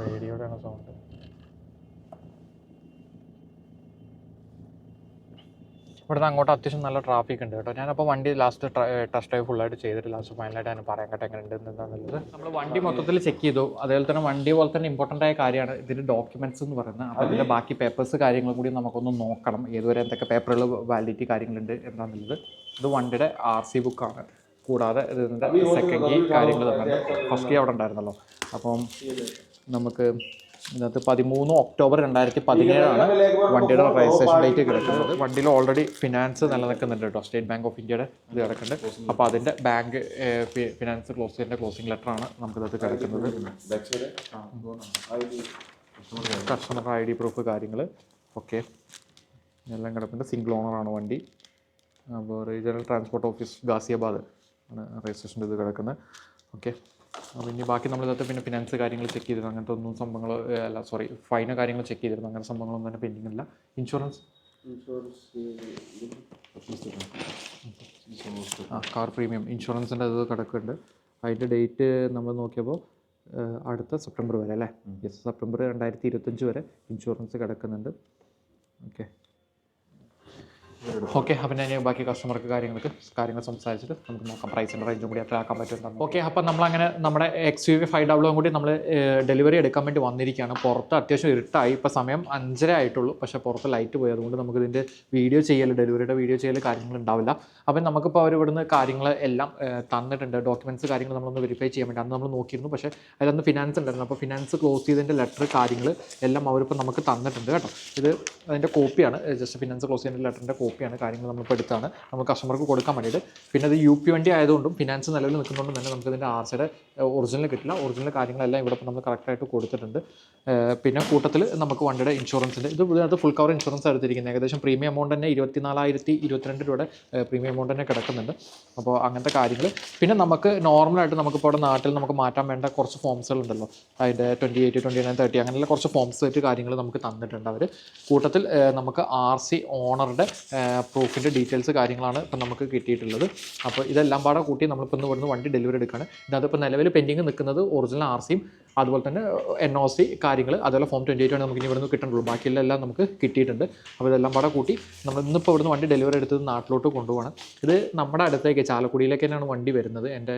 S1: റേഡിയോയുടെ സൗണ്ട് ഇവിടുന്ന് അങ്ങോട്ട് അത്യാവശ്യം നല്ല ട്രാഫിക് ഉണ്ട് കേട്ടോ. ഞാനപ്പോൾ വണ്ടി ലാസ്റ്റ് ടെസ്റ്റ് ഡ്രൈവ് ഫുള്ളായിട്ട് ചെയ്തിട്ട് ലാസ്റ്റ് ഫൈനലായിട്ട് ഞാൻ പറയാൻ കേട്ടോ എങ്ങനെ ഉണ്ട് എന്താണെന്നുള്ളത് നമ്മൾ വണ്ടി മൊത്തത്തിൽ ചെക്ക് ചെയ്തു. അതേപോലെ തന്നെ വണ്ടി പോലെ തന്നെ ഇമ്പോർട്ടന്റ് ആയ കാര്യമാണ് ഇതിന്റെ ഡോക്യുമെന്റ്സ് എന്ന് പറയുന്നത്. അപ്പോൾ അതിന്റെ ബാക്കി പേപ്പേഴ്സ് കാര്യങ്ങളും കൂടി നമുക്കൊന്ന് നോക്കണം. ഏതുവരെ എന്തൊക്കെ പേപ്പറുകൾ വാലിഡിറ്റി കാര്യങ്ങളുണ്ട് എന്താണെന്നുള്ളത് ഇത് വണ്ടിയുടെ ആർ സി ബുക്കാണ് കൂടാതെ ഇതിന്റെ സെക്കൻഡ് കാര്യങ്ങൾ തന്നെ ഫസ്റ്റ് കീ അവിടെ ഉണ്ടായിരുന്നല്ലോ. അപ്പം നമുക്ക് ഇതിനകത്ത് പതിമൂന്ന് ഒക്ടോബർ രണ്ടായിരത്തി പതിനേഴാണ് വണ്ടിയുടെ രജിസ്ട്രേഷൻ ഡേറ്റ് കിടക്കുന്നത്. വണ്ടിയിൽ ഓൾറെഡി ഫിനാൻസ് നിലനിൽക്കുന്നുണ്ട് കേട്ടോ. സ്റ്റേറ്റ് ബാങ്ക് ഓഫ് ഇന്ത്യയുടെ ഇത് കിടക്കുന്നുണ്ട്. അപ്പോൾ അതിന്റെ ബാങ്ക് ഫിനാൻസ് ക്ലോസ് ചെയ്യേണ്ട ക്ലോസിംഗ് ലെറ്ററാണ് നമുക്കിതകത്ത് കിടക്കുന്നത്. കസ്റ്റമർ ഐ ഡി പ്രൂഫ് കാര്യങ്ങൾ ഓക്കെ എല്ലാം കിടക്കുന്നുണ്ട് സിംഗിൾ ഓണറാണ് വണ്ടി. അപ്പോൾ റീജിയണൽ ട്രാൻസ്പോർട്ട് ഓഫീസ് ഗാസിയാബാദ് ആണ് രജിസ്ട്രേഷൻ ഇത് കിടക്കുന്നത്. ഓക്കെ ഇനി ബാക്കി നമ്മൾ നമ്മളിതൊക്കെ പിന്നെ ഫിനാൻസ് കാര്യങ്ങൾ ചെക്ക് ചെയ്തിരുന്നു. അങ്ങനത്തെ ഒന്നും സംഭവങ്ങൾ അല്ല സോറി ഫൈനോ കാര്യങ്ങൾ ചെക്ക് ചെയ്തിരുന്നു. അങ്ങനെ സംഭവങ്ങളൊന്നും തന്നെ പെൻഡിങ് ഇല്ല. ഇൻഷുറൻസ് ആ കാർ പ്രീമിയം ഇൻഷുറൻസിന്റെ ഇത് കിടക്കുന്നുണ്ട്. അതിന്റെ ഡേറ്റ് നമ്മൾ നോക്കിയപ്പോൾ അടുത്ത സെപ്റ്റംബർ വരെ അല്ലേ? യെസ് സെപ്റ്റംബർ രണ്ടായിരത്തി ഇരുപത്തഞ്ച് വരെ ഇൻഷുറൻസ് കിടക്കുന്നുണ്ട്. ഓക്കെ ഓക്കെ അപ്പം ഞാൻ ബാക്കി കസ്റ്റമർക്ക് കാര്യങ്ങൾക്ക് കാര്യങ്ങൾ സംസാരിച്ചിട്ട് നമുക്ക് നോക്കാം. പ്രൈസിന്റെ റേഞ്ചും കൂടി എത്ര ആക്കാൻ പറ്റും ഓക്കെ അപ്പം നമ്മളങ്ങനെ നമ്മുടെ എക്സ് യു വി ഫൈവ് ഡബ്ലും കൂടി നമ്മൾ ഡെലിവറി എടുക്കാൻ വേണ്ടി വന്നിരിക്കുകയാണ്. പുറത്ത് അത്യാവശ്യം ഇരുട്ടായി. ഇപ്പോൾ സമയം അഞ്ചര ആയിട്ടുള്ളൂ. പക്ഷേ പുറത്ത് ലൈറ്റ് പോയി അതുകൊണ്ട് നമുക്ക് ഇതിന്റെ വീഡിയോ ചെയ്യൽ ഡെലിവറിയുടെ വീഡിയോ ചെയ്യൽ കാര്യങ്ങൾ ഉണ്ടാവില്ല. അപ്പം നമുക്കിപ്പോൾ അവർ ഇവിടുന്ന് കാര്യങ്ങൾ എല്ലാം തന്നിട്ടുണ്ട്. ഡോക്യുമെന്റ്സ് കാര്യങ്ങൾ നമ്മളൊന്ന് വെരിഫൈ ചെയ്യാൻ വേണ്ടി. അന്ന് നമ്മൾ നോക്കിയിരുന്നു. പക്ഷേ അതിലൊന്ന് ഫിനാൻസ് ഉണ്ടായിരുന്നു. അപ്പോൾ ഫിനാൻസ് ക്ലോസ് ചെയ്തതിന്റെ ലെറ്റർ കാര്യങ്ങൾ എല്ലാം അവരിപ്പോൾ നമുക്ക് തന്നിട്ടുണ്ട് കേട്ടോ. ഇത് അതിന്റെ കോപ്പിയാണ് ജസ്റ്റ് ഫിനാൻസ് ക്ലോസ് ചെയ്യുന്ന ലെറ്ററിന്റെ കോപ്പി ഹാപ്പിയാണ് കാര്യങ്ങൾ നമ്മളിപ്പോൾ എടുത്താണ് നമ്മൾ കസ്റ്റമർക്ക് കൊടുക്കാൻ വേണ്ടിയിട്ട്. പിന്നെ അത് യു പി വണ്ടി ആയതുകൊണ്ടും ഫിനാൻസ് നിലവിൽ നിൽക്കുന്നതുകൊണ്ടും തന്നെ നമുക്ക് ഇതിന്റെ ആർ സിയുടെ ഒറിജിനൽ കിട്ടില്ല. ഒറിജിനൽ കാര്യങ്ങളെല്ലാം ഇവിടെ നമ്മൾ കറക്റ്റായിട്ട് കൊടുത്തിട്ടുണ്ട്. പിന്നെ കൂട്ടത്തിൽ നമുക്ക് വണ്ടിയുടെ ഇൻഷുറൻസിന്റെ ഇത് ഇതിനകത്ത് ഫുൾ കവർ ഇൻഷുറൻസ് എടുത്തിരിക്കുന്നത്. ഏകദേശം പ്രീമിയം എമൗണ്ട് തന്നെ ഇരുപത്തിനാലായിരത്തി ഇരുപത്തിരണ്ട് രൂപയുടെ പ്രീമിയം എമൗണ്ട് തന്നെ കിടക്കുന്നുണ്ട്. അപ്പോൾ അങ്ങനത്തെ കാര്യങ്ങൾ പിന്നെ നമുക്ക് നോർമലായിട്ട് നമുക്കിപ്പോൾ ഇവിടെ നാട്ടിൽ നമുക്ക് മാറ്റാൻ വേണ്ട കുറച്ച് ഫോംസുകൾ ഉണ്ടല്ലോ. അതിന്റെ twenty eight twenty nine thirty അങ്ങനെയുള്ള കുറച്ച് ഫോംസ് ആയിട്ട് കാര്യങ്ങൾ നമുക്ക് തന്നിട്ടുണ്ട് അവർ കൂട്ടത്തിൽ നമുക്ക് ആർ സി ഓണറുടെ പ്രൂഫിന്റെ ഡീറ്റെയിൽസ് കാര്യങ്ങളാണ് ഇപ്പം നമുക്ക് കിട്ടിയിട്ടുള്ളത്. അപ്പോൾ ഇതെല്ലാം പാടെ കൂട്ടി നമ്മളിപ്പോൾ ഇന്ന് ഇവിടുന്ന് വണ്ടി ഡെലിവറി എടുക്കുകയാണ് ഇതിനകത്തിപ്പോൾ നിലവിൽ പെൻഡിങ് നിൽക്കുന്നത് ഒറിജിനൽ ആർ സിയും അതുപോലെ തന്നെ എൻ ഒ സി കാര്യങ്ങൾ അതുപോലെ ഫോം ട്വന്റി എയ്റ്റ് ആണ് നമുക്ക് ഇനി ഇവിടുന്ന് കിട്ടുന്നുള്ളൂ ബാക്കിയെല്ലാം നമുക്ക് കിട്ടിയിട്ടുണ്ട്. അപ്പോൾ ഇതെല്ലാം പാടെ കൂട്ടി നമ്മൾ ഇന്നിപ്പോൾ ഇവിടുന്ന് വണ്ടി ഡെലിവറി എടുത്തത് നാട്ടിലോട്ട് കൊണ്ടുപോകണം ഇത് നമ്മുടെ അടുത്തേക്ക് ചാലക്കുടിയിലേക്ക് തന്നെയാണ് വണ്ടി വരുന്നത്. എന്റെ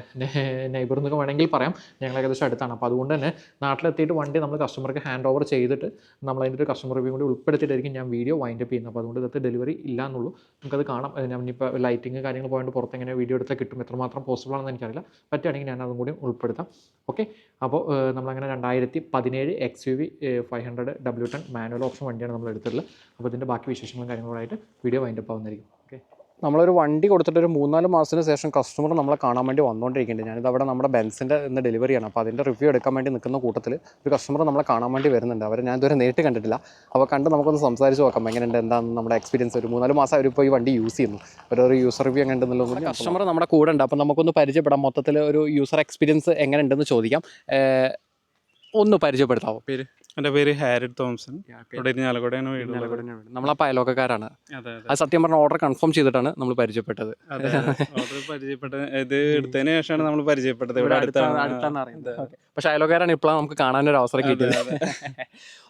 S1: നെയ്ബർ എന്നൊക്കെ വേണമെങ്കിൽ പറയാം. ഞങ്ങൾ ഏകദേശം അടുത്താണ്. അപ്പോൾ അതുകൊണ്ട് തന്നെ നാട്ടിലെത്തിയിട്ട് വണ്ടി നമ്മൾ കസ്റ്റമർക്ക് ഹാൻഡ് ഓവർ ചെയ്തിട്ട് നമ്മൾ അതിന്റെ ഒരു കസ്റ്റമർ റിവ്യൂ കൂടി ഉൾപ്പെടുത്തിയിട്ടായിരിക്കും ഞാൻ വീഡിയോ വൈൻഡപ്പ് ചെയ്യുന്നത്. അപ്പോൾ അതുകൊണ്ട് ഇതൊക്കെ ഡെലിവറി ഇല്ല എന്നുള്ളൂ നമുക്കത് കാണാം. ഇനിയിപ്പോൾ ലൈറ്റിങ് കാര്യങ്ങൾ പോയിട്ട് പുറത്ത് എങ്ങനെ വീഡിയോ എടുത്താൽ കിട്ടും? എത്രമാത്രം പോസിബിൾ ആണെന്ന് എനിക്കറിയില്ല. പറ്റുകയാണെങ്കിൽ ഞാൻ അതും കൂടി ഉൾപ്പെടുത്താം. ഓക്കെ അപ്പോൾ നമ്മളങ്ങനെ രണ്ടായിരത്തി പതിനേഴ് X U V five hundred W ten manual option വണ്ടിയാണ് നമ്മൾ എടുത്തിട്ടുള്ളത് അപ്പോൾ ഇതിന്റെ ബാക്കി വിശേഷങ്ങളും കാര്യങ്ങളുമായിട്ട് വീഡിയോ വൈൻഡപ്പ് ആവുന്നതായിരിക്കും.
S2: നമ്മളൊരു വണ്ടി കൊടുത്തിട്ട് ഒരു മൂന്നാൽ മാസത്തിന് ശേഷം കസ്റ്റമർ നമ്മളെ കാണാൻ വേണ്ടി വന്നുകൊണ്ടിരിക്കുന്നുണ്ട് ഞാനിത് അവിടെ നമ്മുടെ ബെൻസിന്റെ ഇന്ന് ഡെലിവറിയാണ് അപ്പോൾ അതിന്റെ റിവ്യൂ എടുക്കാൻ വേണ്ടി നിൽക്കുന്ന കൂട്ടത്തിൽ ഒരു കസ്റ്റമർ നമ്മളെ കാണാൻ വേണ്ടി വരുന്നുണ്ട്. അവരെ ഞാൻ ഇതുവരെ നേരിട്ട് കണ്ടിട്ടില്ല. അപ്പോൾ കണ്ട് നമുക്കൊന്ന് സംസാരിച്ച് നോക്കാം. എങ്ങനെയുണ്ട്? എന്താണ് നമ്മുടെ എക്സ്പീരിയൻസ് ഒരു മൂന്നാൽ മാസം അവരിപ്പോൾ ഈ വണ്ടി യൂസ് ചെയ്യുന്നു. ഒരു യൂസർ റിവ്യൂ എങ്ങനെ ഉണ്ടെന്നുള്ളത് കസ്റ്റമർ നമ്മുടെ കൂടെ ഉണ്ട്. അപ്പോൾ നമുക്കൊന്ന് പരിചയപ്പെടാം. മൊത്തത്തിൽ ഒരു യൂസർ എക്സ്പീരിയൻസ് എങ്ങനെ ഉണ്ടെന്ന് ചോദിക്കാം ഒന്ന് പരിചയപ്പെടുത്താവോ? പേര്?
S3: എന്റെ പേര് ഹാരിഡ് തോംസൺ. ഇവിടെ ഇരിഞ്ഞാലക്കുടയാണ് വീട്
S2: നമ്മളപ്പോൾ അയലോക്കക്കാരാണ്
S3: അതെ അതെ.
S2: അത് സത്യം പറഞ്ഞ ഓർഡർ കൺഫേം ചെയ്തിട്ടാണ് നമ്മൾ പരിചയപ്പെട്ടത്.
S3: അതെ ഓർഡർ പരിചയപ്പെട്ട ഇത് എടുത്തതിന് ശേഷമാണ് നമ്മൾ പരിചയപ്പെട്ടത്. ഇവിടെ അടുത്താണ്.
S2: പക്ഷെ അയലോക്കാരാണ് ഇപ്പോഴാണ് നമുക്ക് കാണാനൊരു അവസരം കിട്ടിയത്.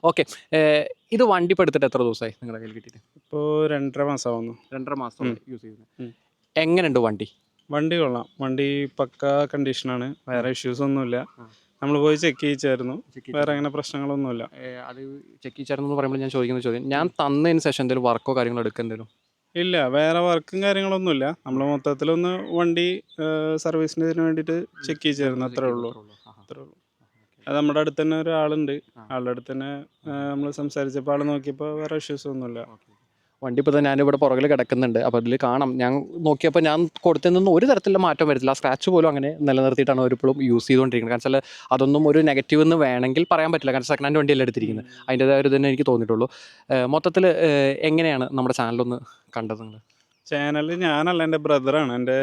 S2: ഓക്കെ ഇത് വണ്ടി ഇപ്പോൾ എടുത്തിട്ട് എത്ര ദിവസമായി നിങ്ങളുടെ കയ്യിൽ കിട്ടിയിട്ട്?
S3: ഇപ്പോൾ രണ്ടര മാസമാവുന്നു
S2: രണ്ടര മാസം
S3: ഉം.
S2: യൂസ് ചെയ്യുന്നത്.
S3: ഉം.
S2: എങ്ങനെയുണ്ട് വണ്ടി?
S3: വണ്ടി കൊള്ളാം. വണ്ടി പക്ക കണ്ടീഷനാണ് വേറെ ഇഷ്യൂസ് ഒന്നുമില്ല.
S2: ആ.
S3: നമ്മൾ പോയി ചെക്ക് ചെയ്യിച്ചായിരുന്നു. വേറെ അങ്ങനെ പ്രശ്നങ്ങളൊന്നുമില്ല.
S2: അത് ചെക്ക് ചെയ്യിച്ചായിരുന്നു പറയുമ്പോൾ ഞാൻ ചോദിക്കുന്ന ചോദ്യം ഞാൻ തന്നതിന് ശേഷം എന്തെങ്കിലും വർക്കോ കാര്യങ്ങളോ എടുക്കുക
S3: ഇല്ല വേറെ വർക്കും കാര്യങ്ങളൊന്നുമില്ല. നമ്മൾ മൊത്തത്തിലൊന്ന് വണ്ടി സർവീസിന് ഇതിന് വേണ്ടിയിട്ട് ചെക്ക് ചെയ്യിച്ചായിരുന്നു. അത്രേ ഉള്ളൂ. അത്രേ ഉള്ളൂ. അത് നമ്മുടെ അടുത്ത് തന്നെ ഒരാളുണ്ട്. ആളുടെ അടുത്ത് തന്നെ നമ്മൾ സംസാരിച്ചപ്പോൾ ആൾ നോക്കിയപ്പോൾ വേറെ ഇഷ്യൂസ് ഒന്നുമില്ല.
S2: വണ്ടി ഇപ്പോൾ ഞാനിവിടെ പുറകിൽ കിടക്കുന്നുണ്ട്. അപ്പോൾ അതിൽ കാണാം. ഞാൻ നോക്കിയപ്പോൾ ഞാൻ കൊടുത്തതിൽ ഒരു തരത്തിലുള്ള മാറ്റം വരത്തില്ല. സ്ക്രാച്ച് പോലും അങ്ങനെ നിലനിർത്തിയിട്ടാണ് അവരിപ്പോഴും യൂസ് ചെയ്തുകൊണ്ടിരിക്കുന്നത്. കാരണം വെച്ചാൽ അതൊന്നും ഒരു നെഗറ്റീവ് എന്ന് വേണമെങ്കിൽ പറയാൻ പറ്റില്ല. കാരണം സെക്കൻഡ് ഹാൻഡ് വണ്ടിയല്ല എടുത്തിരിക്കുന്നത്. അതിന്റെതായ ഒരു തന്നെ എനിക്ക് തോന്നിയിട്ടുള്ളൂ. മൊത്തത്തിൽ എങ്ങനെയാണ് നമ്മുടെ ചാനലൊന്ന് കണ്ടത് നിങ്ങൾ
S3: ചാനൽ ഞാനല്ല എന്റെ ബ്രദറാണ് എന്റെ